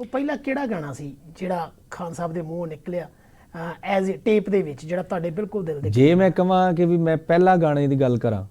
ਉਹ ਪਹਿਲਾ ਕਿਹੜਾ ਗਾਣਾ ਸੀ ਜਿਹੜਾ ਖਾਨ ਸਾਹਿਬ ਦੇ ਮੂੰਹੋਂ ਨਿਕਲਿਆ? ਐਜ਼ ਟੇਪ ਦੇ ਵਿੱਚ, ਜਿਹੜਾ ਤੁਹਾਡੇ ਬਿਲਕੁਲ ਦਿਲ ਦੇ ਜੇ ਮੈਂ ਕਹਾਂ ਕਿ ਵੀ ਮੈਂ ਪਹਿਲਾ ਗਾਣੇ ਦੀ ਗੱਲ ਕਰਾਂ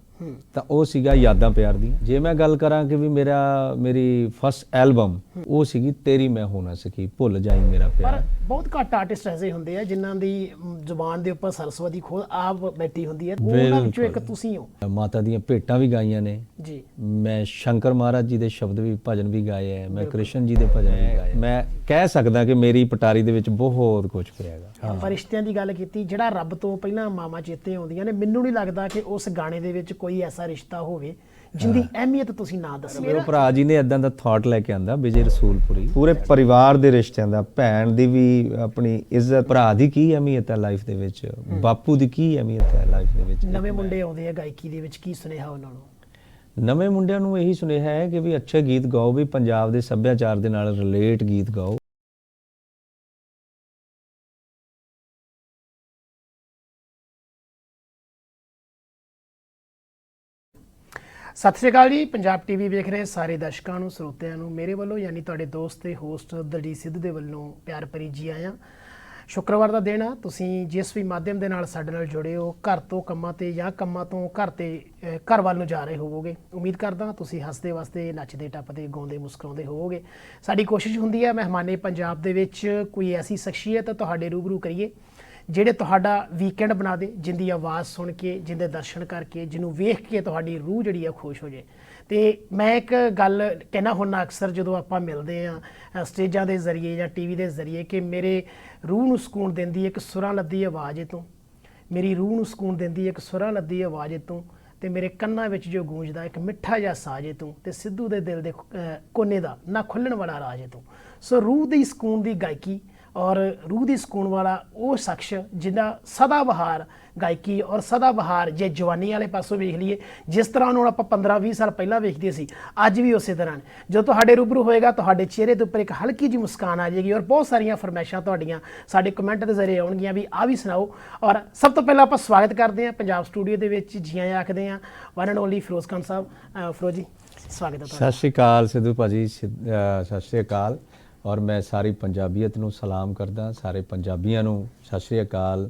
ਤਾਂ ਉਹ ਸੀਗਾ ਯਾਦਾਂ ਪਿਆਰ ਦੀ ਜੇ ਮੈਂ ਗੱਲ ਕਰਾਂ ਕਿ ਵੀ ਮੇਰਾ ਮੇਰੀ ਫਸਟ ਐਲਬਮ ਉਹ ਸੀਗੀ ਤੇਰੀ ਮੈਂ ਹੋ ਨਾ ਸਕੀ ਭੁੱਲ ਜਾਈ ਮੇਰਾ ਪਰ ਪਿਆਰ ਬਹੁਤ ਘੱਟ ਆਰਟਿਸਟ ਐਸੇ ਹੁੰਦੇ ਆ ਜਿਨ੍ਹਾਂ ਦੀ ਜ਼ੁਬਾਨ ਦੇ ਉੱਪਰ ਸਰਸਵਤੀ ਖੋਦ ਆਪ ਬੈਠੀ ਹੁੰਦੀ ਹੈ। ਉਹਨਾਂ ਵਿੱਚੋਂ ਇੱਕ ਤੁਸੀਂ ਹੋ। ਮਾਤਾ ਦੀਆਂ ਭੇਟਾਂ ਵੀ ਗਾਈਆਂ ਨੇ। ਜੀ। ਮੈਂ ਸ਼ੰਕਰ ਮਹਾਰਾਜ ਜੀ ਦੇ ਸ਼ਬਦ ਵੀ ਭਜਨ ਵੀ ਗਾਏ ਹੈ ਮੈਂ ਕ੍ਰਿਸ਼ਨ ਜੀ ਦੇ ਭਜਨ ਵੀ ਗਾਏ। ਮੈਂ ਕਹਿ ਸਕਦਾ ਕਿ ਮੇਰੀ ਪਟਾਰੀ ਦੇ ਵਿੱਚ ਬਹੁਤ ਕੁਝ ਪਿਆ ਹੈਗਾ। ਪਰ ਰਿਸ਼ਤਿਆਂ ਦੀ ਗੱਲ ਕੀਤੀ ਜਿਹੜਾ ਰੱਬ ਤੋਂ ਪਹਿਲਾਂ ਮਾਮਾ ਚੇਤੇ ਆਉਂਦੀਆਂ ਨੇ ਮੈਨੂੰ ਨਹੀਂ ਲੱਗਦਾ ਕਿ ਉਸ ਗਾਣੇ ਦੇ ਵਿੱਚ ਕੋਈ ਐਸਾ ਰਿਸ਼ਤਾ ਹੋਵੇ ਜਿੰਦੀ ਅਹਿਮੀਅਤ ਤੁਸੀਂ ਨਾ ਦੱਸੋ। ਮੇਰੇ ਭਰਾ ਜੀ ਨੇ ਇਦਾਂ ਦਾ ਥਾਟ ਲੈ ਕੇ ਆਂਦਾ ਵਿਜੇ ਰਸੂਲਪੁਰੀ। ਪੂਰੇ ਪਰਿਵਾਰ ਦੇ ਰਿਸ਼ਤਿਆਂ ਦਾ ਭੈਣ ਦੀ ਵੀ ਆਪਣੀ ਇੱਜ਼ਤ ਭਰਾ ਦੀ ਕੀ ਅਹਿਮੀਅਤ ਹੈ ਲਾਈਫ ਦੇ ਵਿੱਚ? ਬਾਪੂ ਦੀ ਕੀ ਅਹਿਮੀਅਤ ਹੈ ਲਾਈਫ ਦੇ ਵਿੱਚ? ਨਵੇਂ ਮੁੰਡੇ ਆਉਂਦੇ ਆ ਗਾਇਕੀ ਦੇ ਵਿੱਚ ਕੀ ਸੁਨੇਹਾ ਉਹਨਾਂ ਨੂੰ? ਨਵੇਂ ਮੁੰਡਿਆਂ ਨੂੰ ਇਹੀ ਸੁਨੇਹਾ ਹੈ ਕਿ ਵੀ ਅੱਛੇ ਗੀਤ ਗਾਓ ਵੀ ਪੰਜਾਬ ਦੇ ਸੱਭਿਆਚਾਰ ਦੇ ਨਾਲ ਰਿਲੇਟ ਗੀਤ ਗਾਓ। ਸਤਿ ਸ਼੍ਰੀ ਅਕਾਲ ਜੀ। ਪੰਜਾਬ ਟੀਵੀ ਵੇਖ ਰਹੇ ਸਾਰੇ ਦਰਸ਼ਕਾਂ ਨੂੰ ਸਰੋਤਿਆਂ ਨੂੰ। ਮੇਰੇ ਵੱਲੋਂ ਯਾਨੀ ਤੁਹਾਡੇ ਦੋਸਤ ਤੇ ਹੋਸਟ ਦਲਜੀਤ ਸਿੱਧੂ ਦੇ ਵੱਲੋਂ ਪਿਆਰ ਭਰੀ ਜੀ ਆਇਆਂ। ਸ਼ੁੱਕਰਵਾਰ ਦਾ ਦਿਨ ਆ। ਤੁਸੀਂ ਜਿਸ ਵੀ ਮਾਧਿਅਮ ਦੇ ਨਾਲ ਸਾਡੇ ਨਾਲ ਜੁੜੇ ਹੋ ਘਰ ਤੋਂ ਕੰਮਾਂ ਤੇ ਜਾਂ ਕੰਮਾਂ ਤੋਂ ਘਰ ਤੇ ਅਹ, ਘਰ ਵੱਲ ਨੂੰ ਜਾ ਰਹੇ ਹੋਵੋਗੇ। ਉਮੀਦ ਕਰਦਾ ਤੁਸੀਂ ਹੱਸਦੇ ਵਸਦੇ ਨੱਚਦੇ ਟੱਪਦੇ ਗਾਉਂਦੇ ਮੁਸਕਰਾਉਂਦੇ ਹੋਵੋਗੇ। ਸਾਡੀ ਕੋਸ਼ਿਸ਼ ਹੁੰਦੀ ਹੈ ਮਹਿਮਾਨੇ ਪੰਜਾਬ ਦੇ ਵਿੱਚ ਕੋਈ ਐਸੀ ਸ਼ਖਸੀਅਤ ਤੁਹਾਡੇ ਰੂਬਰੂ ਕਰੀਏ। ਜਿਹੜੇ ਤੁਹਾਡਾ ਵੀਕਐਂਡ ਬਣਾ ਦੇ, ਜਿੰਦੀ ਆਵਾਜ਼ ਸੁਣ ਕੇ, ਜਿੰਦੇ ਦਰਸ਼ਨ ਕਰਕੇ, ਜਿਹਨੂੰ ਵੇਖ ਕੇ ਤੁਹਾਡੀ ਰੂਹ ਜਿਹੜੀ ਆ ਖੁਸ਼ ਹੋ ਜੇ। ਤੇ ਮੈਂ ਇੱਕ ਗੱਲ ਕਹਿਣਾ ਹੁੰਦਾ ਅਕਸਰ ਜਦੋਂ ਆਪਾਂ ਮਿਲਦੇ ਆ ਸਟੇਜਾਂ ਦੇ ਜ਼ਰੀਏ ਜਾਂ ਟੀਵੀ ਦੇ ਜ਼ਰੀਏ ਕਿ ਮੇਰੇ ਰੂਹ ਨੂੰ ਸਕੂਨ ਦਿੰਦੀ ਇੱਕ ਸੁਰਾਂ ਲੱਦੀ ਆਵਾਜ਼ ਤੋਂ ਮੇਰੀ ਰੂਹ ਨੂੰ ਸਕੂਨ ਦਿੰਦੀ ਇੱਕ ਸੁਰਾਂ ਲੱਦੀ ਆਵਾਜ਼ ਤੋਂ ਤੇ ਮੇਰੇ ਕੰਨਾਂ ਵਿੱਚ ਜੋ ਗੂੰਜਦਾ ਇੱਕ ਮਿੱਠਾ ਜਿਹਾ ਸਾਜੇ ਇਹ ਤੋਂ ਤੇ ਸਿੱਧੂ ਦੇ ਦਿਲ ਦੇ ਕੋਨੇ ਦਾ ਨਾ ਖੁੱਲਣ ਵਾਲਾ ਰਾਜ ਇਹ ਤੋਂ ਸੋ ਰੂਹ ਦੀ ਸਕੂਨ ਦੀ ਗਾਇਕੀ ਔਰ ਰੂਹ ਦੀ ਸਕੂਨ ਵਾਲਾ ਉਹ ਸ਼ਖਸ ਜਿਹਦਾ ਸਦਾ ਬਹਾਰ ਗਾਇਕੀ ਔਰ ਸਦਾ ਬਹਾਰ ਜੇ ਜਵਾਨੀ ਵਾਲੇ ਪਾਸੋਂ ਵੇਖ ਲਈਏ, ਜਿਸ ਤਰ੍ਹਾਂ ਉਹਨੂੰ ਆਪਾਂ 15 20 ਸਾਲ ਪਹਿਲਾਂ ਵੇਖਦੇ ਸੀ, ਅੱਜ ਵੀ ਉਸੇ ਤਰ੍ਹਾਂ ਨੇ। ਜਦੋਂ ਤੁਹਾਡੇ ਰੂਬਰੂ ਹੋਏਗਾ, ਤੁਹਾਡੇ ਚਿਹਰੇ ਦੇ ਉੱਪਰ ਇੱਕ ਹਲਕੀ ਜਿਹੀ ਮੁਸਕਾਨ ਆ ਜਾਏਗੀ ਔਰ ਬਹੁਤ ਸਾਰੀਆਂ ਫਰਮਾਇਸ਼ਾਂ ਤੁਹਾਡੀਆਂ ਸਾਡੇ ਕਮੈਂਟ ਦੇ ਜ਼ਰੀਏ ਆਉਣਗੀਆਂ ਵੀ ਆ ਵੀ ਸੁਣਾਓ। ਔਰ ਸਭ ਤੋਂ ਪਹਿਲਾਂ ਆਪਾਂ ਸਵਾਗਤ ਕਰਦੇ ਹਾਂ ਪੰਜਾਬ ਸਟੂਡੀਓ ਦੇ ਵਿੱਚ ਜੀਆਂ ਆਇਆਂ ਆਖਦੇ ਹਾਂ one and only Firoz Khan ਸਾਹਿਬ। ਫਿਰੋਜ਼ ਜੀ, ਸਵਾਗਤ ਹੈ ਤੁਹਾਡਾ ਸਤਿ ਸ਼੍ਰੀ ਅਕਾਲ ਸਿੱਧੂ ਭਾਜੀ, ਸਿੱਧ- ਸਤਿ ਸ਼੍ਰੀ ਅਕਾਲ। ਔਰ ਮੈਂ ਸਾਰੀ ਪੰਜਾਬੀਅਤ ਨੂੰ ਸਲਾਮ ਕਰਦਾ, ਸਾਰੇ ਪੰਜਾਬੀਆਂ ਨੂੰ ਸਤਿ ਸ਼੍ਰੀ ਅਕਾਲ,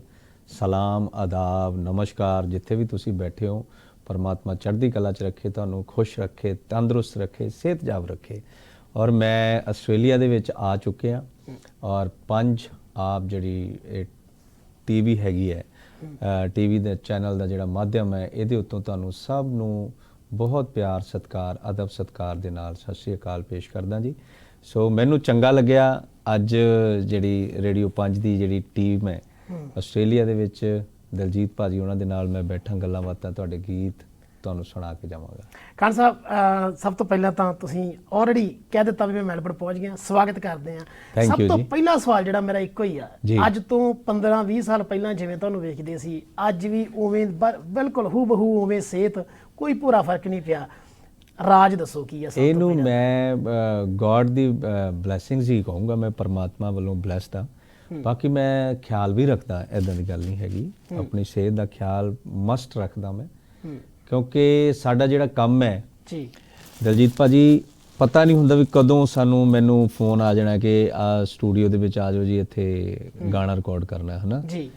ਸਲਾਮ, ਆਦਾਬ, ਨਮਸਕਾਰ, ਜਿੱਥੇ ਵੀ ਤੁਸੀਂ ਬੈਠੇ ਹੋ, ਪਰਮਾਤਮਾ ਚੜ੍ਹਦੀ ਕਲਾ 'ਚ ਰੱਖੇ, ਤੁਹਾਨੂੰ ਖੁਸ਼ ਰੱਖੇ, ਤੰਦਰੁਸਤ ਰੱਖੇ ਸਿਹਤਯਾਬ ਰੱਖੇ। ਔਰ ਮੈਂ ਆਸਟ੍ਰੇਲੀਆ ਦੇ ਵਿੱਚ ਆ ਚੁੱਕਿਆ ਔਰ ਪੰਜ ਆਪ ਜਿਹੜੀ ਇਹ ਟੀਵੀ ਹੈਗੀ ਹੈ ਟੀਵੀ ਦੇ ਚੈਨਲ ਦਾ ਜਿਹੜਾ ਮਾਧਿਅਮ ਹੈ, ਇਹਦੇ ਉੱਤੋਂ ਤੁਹਾਨੂੰ ਸਭ ਨੂੰ ਬਹੁਤ ਪਿਆਰ, ਸਤਿਕਾਰ, ਅਦਬ ਸਤਿਕਾਰ ਦੇ ਨਾਲ ਸਤਿ ਸ਼੍ਰੀ ਅਕਾਲ ਪੇਸ਼ ਕਰਦਾ ਜੀ। ਸੋ ਮੈਨੂੰ ਚੰਗਾ ਲੱਗਿਆ ਅੱਜ ਜਿਹੜੀ ਰੇਡੀਓ 5 ਦੀ ਜਿਹੜੀ ਟੀਮ ਹੈ ਆਸਟ੍ਰੇਲੀਆ ਦੇ ਵਿੱਚ ਦਲਜੀਤ ਭਾਜੀ ਉਹਨਾਂ ਦੇ ਨਾਲ ਮੈਂ ਬੈਠਾ ਗੱਲਾਂ ਬਾਤਾਂ ਤੁਹਾਡੇ ਗੀਤ ਤੁਹਾਨੂੰ ਸੁਣਾ ਕੇ ਜਾਵਾਂਗਾ ਖਾਨ ਸਾਹਿਬ ਸਭ ਤੋਂ ਪਹਿਲਾਂ ਤਾਂ ਤੁਸੀਂ ਆਲਰੇਡੀ ਕਹਿ ਦਿੱਤਾ ਵੀ ਮੈਂ ਮੈਲਬੌਰਨ ਪਹੁੰਚ ਗਿਆ ਸਵਾਗਤ ਕਰਦੇ ਆ ਸਭ ਤੋਂ। ਪਹਿਲਾ ਸਵਾਲ ਜਿਹੜਾ ਮੇਰਾ ਇੱਕੋ ਹੀ ਆ। ਅੱਜ ਤੋਂ 15 20 ਸਾਲ ਪਹਿਲਾਂ ਜਿਵੇਂ ਤੁਹਾਨੂੰ ਵੇਖਦੇ ਸੀ ਅੱਜ ਵੀ ਉਵੇਂ ਬਿਲਕੁਲ ਹੂ ਬਹੂ ਉਵੇਂ ਸਿਹਤ ਕੋਈ ਪੂਰਾ ਫ਼ਰਕ ਨਹੀਂ ਪਿਆ ਰਾਜ ਦੱਸੋ ਕੀ ਆ ਸਭ ਤੋਂ ਇਹਨੂੰ? ਮੈਂ ਗੋਡ ਦੀ ਬਲੇਸਿੰਗਸ ਹੀ ਕਹੂੰਗਾ ਮੈਂ ਪਰਮਾਤਮਾ ਵੱਲੋਂ ਬlesed ਆ ਬਾਕੀ ਮੈਂ ਖਿਆਲ ਵੀ ਰੱਖਦਾ ਐਦਾਂ ਦੀ ਗੱਲ ਨਹੀਂ ਹੈਗੀ। ਆਪਣੀ ਸਿਹਤ ਦਾ ਖਿਆਲ ਮਸਟ ਰੱਖਦਾ ਮੈਂ। ਹੂੰ, ਕਿਉਂਕਿ ਸਾਡਾ ਜਿਹੜਾ ਕੰਮ ਹੈ ਜੀ। ਦਲਜੀਤ ਭਾਜੀ ਪਤਾ ਨਹੀਂ ਹੁੰਦਾ ਵੀ ਕਦੋਂ ਸਾਨੂੰ ਮੈਨੂੰ ਫੋਨ ਆ ਜਾਣਾ ਕਿ ਆ ਸਟੂਡੀਓ ਦੇ ਵਿੱਚ ਆ ਜਾਓ ਜੀ ਇੱਥੇ ਗਾਣਾ ਰਿਕਾਰਡ ਕਰਨਾ ਹੈ ਹਨਾ? ਜੀ।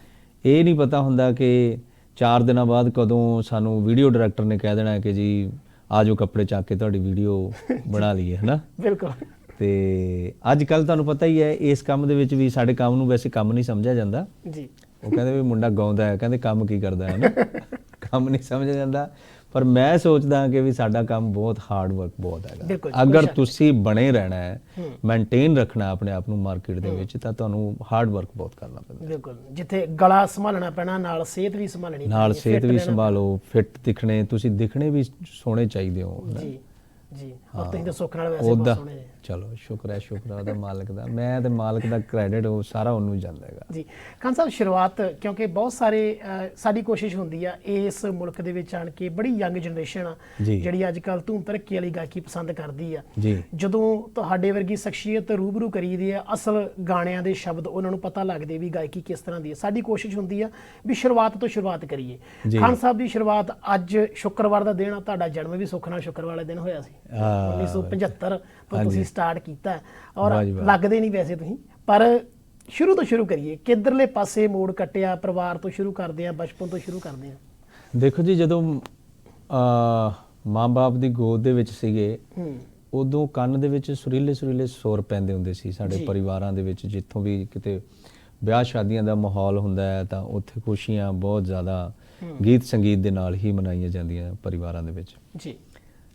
ਇਹ ਨਹੀਂ ਪਤਾ ਹੁੰਦਾ ਕਿ 4 ਦਿਨਾਂ ਬਾਅਦ ਕਦੋਂ ਸਾਨੂੰ ਵੀਡੀਓ ਡਾਇਰੈਕਟਰ ਨੇ ਕਹਿ ਦੇਣਾ ਕਿ ਜੀ ਆ ਜਾਓ ਕੱਪੜੇ ਚੱਕ ਕੇ ਤੁਹਾਡੀ ਵੀਡੀਓ ਬਣਾ ਲਈਏ ਹਨਾ? ਬਿਲਕੁਲ। ਤੇ ਅੱਜ ਕੱਲ ਤੁਹਾਨੂੰ ਪਤਾ ਹੀ ਹੈ ਇਸ ਕੰਮ ਦੇ ਵਿੱਚ ਵੀ ਸਾਡੇ ਕੰਮ ਨੂੰ ਵੈਸੇ ਕੰਮ ਨਹੀਂ ਸਮਝਿਆ ਜਾਂਦਾ। ਜੀ। ਉਹ ਕਹਿੰਦੇ ਵੀ ਮੁੰਡਾ ਗਾਉਂਦਾ ਹੈ ਕਹਿੰਦੇ ਕੰਮ ਕੀ ਕਰਦਾ ਹੈ ਨਾ ਕੰਮ ਨਹੀਂ ਸਮਝਿਆ ਜਾਂਦਾ। ਪਰ ਮੈਂ ਸੋਚਦਾ ਕਿ ਵੀ ਸਾਡਾ ਕੰਮ ਬਹੁਤ ਹਾਰਡ ਵਰਕ ਬਹੁਤ ਹੈਗਾ। ਅਗਰ ਤੁਸੀਂ ਬਣੇ ਰਹਿਣਾ ਹੈ ਮੇਨਟੇਨ ਰੱਖਣਾ ਆਪਣੇ ਆਪ ਨੂੰ ਮਾਰਕੀਟ ਦੇ ਵਿੱਚ ਤਾਂ ਤੁਹਾਨੂੰ ਹਾਰਡ ਵਰਕ ਬਹੁਤ ਕਰਨਾ ਪੈਂਦਾ। ਬਿਲਕੁਲ ਜਿੱਥੇ ਗਲਾ ਸੰਭਾਲਣਾ ਪੈਣਾ ਨਾਲ ਸਿਹਤ ਵੀ ਸੰਭਾਲਣੀ ਨਾਲ ਸਿਹਤ ਵੀ ਸੰਭਾਲੋ ਫਿੱਟ ਦਿਖਣੇ ਤੁਸੀਂ ਦਿਖਣੇ ਵੀ ਸੋਹਣੇ ਚਾਹੀਦੇ ਹੋ। ਜੀ ਜੀ। ਔਰ ਤੁਸੀਂ ਤਾਂ ਸੁੱਖ ਨਾਲ ਵੈਸੇ ਬਹੁਤ ਸੋਹਣੇ ਚਲੋ ਸ਼ੁਕਰ ਹੈ ਸ਼ੁਕਰ ਹੈ ਉਹਦਾ ਮਾਲਕ ਦਾ। ਮੈਂ ਤੇ ਮਾਲਕ ਦਾ ਕ੍ਰੈਡਿਟ ਉਹ ਸਾਰਾ ਉਹਨੂੰ ਜਾਂਦਾ ਹੈਗਾ। ਜੀ ਖਾਨ ਸਾਹਿਬ ਸ਼ੁਰੂਆਤ ਕਿਉਂਕਿ ਬਹੁਤ ਸਾਰੇ ਸਾਡੀ ਕੋਸ਼ਿਸ਼ ਹੁੰਦੀ ਆ ਇਸ ਮੁਲਕ ਦੇ ਵਿੱਚ ਆਣ ਕੇ ਬੜੀ ਯੰਗ ਜਨਰੇਸ਼ਨ ਆ। ਜਿਹੜੀ ਅੱਜ ਕੱਲ ਧੂਮ ਤਰੱਕੀ ਵਾਲੀ ਗਾਇਕੀ ਪਸੰਦ ਕਰਦੀ ਆ। ਜਦੋਂ ਤੁਹਾਡੇ ਵਰਗੀ ਸ਼ਖਸੀਅਤ ਰੂਬਰੂ ਕਰੀਦੀ ਆ ਅਸਲ ਗਾਣਿਆਂ ਦੇ ਸ਼ਬਦ ਉਹਨਾਂ ਨੂੰ ਪਤਾ ਲੱਗਦੇ ਵੀ ਗਾਇਕੀ ਕਿਸ ਤਰ੍ਹਾਂ ਦੀ ਹੈ ਸਾਡੀ ਕੋਸ਼ਿਸ਼ ਹੁੰਦੀ ਆ ਵੀ ਸ਼ੁਰੂਆਤ ਤੋਂ ਸ਼ੁਰੂਆਤ ਕਰੀਏ। ਖਾਨ ਸਾਹਿਬ ਦੀ ਸ਼ੁਰੂਆਤ ਅੱਜ ਸ਼ੁੱਕਰਵਾਰ ਦਾ ਦਿਨ ਆ ਤੁਹਾਡਾ ਜਨਮ ਵੀ ਸੁੱਖ ਨਾਲ ਸ਼ੁੱਕਰਵਾਰ ਵਾਲੇ ਦਿਨ ਹੋਇਆ ਸੀ। ਆ। ਹਾਂ। 1975 ਤੋਂ। ਤੁਸੀਂ ਸਟਾਰਟ ਕੀਤਾ ਔਰ। ਲੱਗਦੇ ਨਹੀਂ ਵੈਸੇ ਤੁਸੀਂ ਪਰ ਸ਼ੁਰੂ ਤੋਂ ਸ਼ੁਰੂ ਕਰੀਏ। ਕਿੱਧਰਲੇ ਪਾਸੇ ਮੋੜ ਕੱਟਿਆ ਪਰਿਵਾਰ ਤੋਂ ਸ਼ੁਰੂ ਕਰਦੇ ਆ ਬਚਪਨ ਤੋਂ ਸ਼ੁਰੂ ਕਰਦੇ ਆ? ਦੇਖੋ ਜੀ ਜਦੋਂ ਆ ਮਾਂ-ਬਾਪ ਦੀ ਗੋਦ ਦੇ ਵਿੱਚ ਸੀਗੇ ਹੂੰ। ਉਦੋਂ ਕੰਨ ਦੇ ਵਿੱਚ ਸੁਰੀਲੇ ਸੁਰੀਲੇ ਸੁਰ ਪੈਂਦੇ ਹੁੰਦੇ ਸੀ ਸਾਡੇ। ਪਰਿਵਾਰਾਂ ਦੇ ਵਿੱਚ। ਜਿੱਥੋਂ ਵੀ ਕਿਤੇ ਵਿਆਹ ਸ਼ਾਦੀਆਂ ਦਾ ਮਾਹੌਲ ਹੁੰਦਾ ਹੈ ਤਾਂ ਉੱਥੇ ਖੁਸ਼ੀਆਂ ਬਹੁਤ ਜ਼ਿਆਦਾ ਗੀਤ ਸੰਗੀਤ ਦੇ ਨਾਲ ਹੀ ਮਨਾਈਆਂ ਜਾਂਦੀਆਂ ਪਰਿਵਾਰਾਂ ਦੇ ਵਿੱਚ। ਜੀ।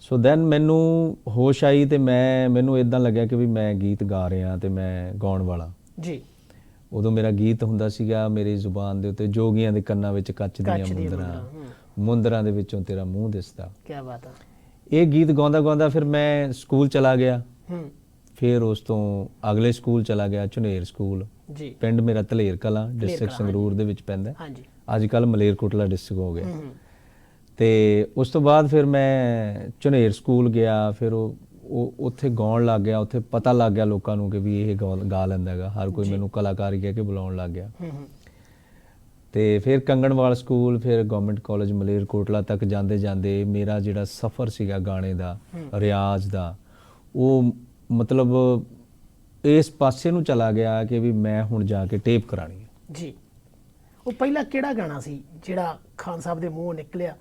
ਸੋ ਦੈਨ ਮੈਨੂੰ ਹੋਸ਼ ਆਈ ਤੇ ਮੈਂ ਮੈਨੂੰ ਇਦਾਂ ਲੱਗਿਆ ਕਿ ਵੀ ਮੈਂ ਗੀਤ ਗਾ ਰਿਹਾ ਤੇ ਮੈਂ ਗਾਉਣ ਵਾਲਾ। ਜੀ। ਉਦੋਂ ਮੇਰਾ ਗੀਤ ਹੁੰਦਾ ਸੀਗਾ ਮੇਰੀ ਜ਼ੁਬਾਨ ਦੇ ਉੱਤੇ ਜੋਗੀਆਂ ਦੇ ਕੰਨਾਂ ਵਿੱਚ ਕੱਚ ਦੀਆਂ ਮੁੰਦਰਾਂ। ਮੁੰਦਰਾਂ, ਦੇ ਵਿੱਚੋਂ ਤੇਰਾ ਮੂੰਹ ਦਿਸਦਾ। ਕੀ ਬਾਤ ਆ। ਇਹ ਗੀਤ ਗਾਉਂਦਾ ਗਾਉਂਦਾ ਫਿਰ ਮੈਂ ਸਕੂਲ ਚਲਾ ਗਿਆ। ਹੂੰ। ਫਿਰ ਉਸ ਤੋਂ ਅਗਲੇ ਸਕੂਲ ਚਲਾ ਗਿਆ ਝੁਨੇਰ ਸਕੂਲ। ਜੀ। ਪਿੰਡ ਮੇਰਾ ਧਲੇਰ ਕਲਾਂ ਡਿਸਟ੍ਰਿਕਟ ਸੰਗਰੂਰ ਦੇ ਵਿੱਚ ਪੈਂਦਾ। ਹਾਂਜੀ। ਅੱਜ ਕੱਲ ਮਲੇਰਕੋਟਲਾ ਡਿਸਟ੍ਰਿਕਟ ਹੋ ਗਿਆ। ਹੂੰ। ਤੇ ਉਸ ਤੋਂ ਬਾਅਦ ਫਿਰ ਮੈਂ ਝੁਨੇਰ ਸਕੂਲ ਗਿਆ ਫਿਰ ਉਹ ਉਹ ਉੱਥੇ ਗਾਉਣ ਲੱਗ ਗਿਆ ਉੱਥੇ ਪਤਾ ਲੱਗ ਗਿਆ ਲੋਕਾਂ ਨੂੰ ਕਿ ਵੀ ਇਹ ਗਾ ਗਾ ਲੈਂਦਾ ਹੈਗਾ। ਹਰ ਕੋਈ ਮੈਨੂੰ ਕਲਾਕਾਰ ਹੀ ਕਹਿ ਕੇ ਬੁਲਾਉਣ ਲੱਗ ਗਿਆ। ਤੇ ਫਿਰ ਕੰਗਣਵਾਲ ਸਕੂਲ ਫਿਰ ਗਵਰਨਮੈਂਟ ਕਾਲਜ ਮਲੇਰਕੋਟਲਾ ਤੱਕ ਜਾਂਦੇ ਜਾਂਦੇ ਮੇਰਾ ਜਿਹੜਾ ਸਫ਼ਰ ਸੀਗਾ ਗਾਣੇ ਦਾ ਰਿਆਜ਼ ਦਾ ਉਹ ਮਤਲਬ ਇਸ ਪਾਸੇ ਨੂੰ ਚਲਾ ਗਿਆ ਕਿ ਵੀ ਮੈਂ ਹੁਣ ਜਾ ਕੇ ਟੇਪ ਕਰਾਣੀ ਹੈ। ਜੀ। ਉਹ ਪਹਿਲਾ ਕਿਹੜਾ ਗਾਣਾ ਸੀ ਜਿਹੜਾ ਖਾਨ ਸਾਹਿਬ ਦੇ ਮੂੰਹੋਂ ਨਿਕਲਿਆ?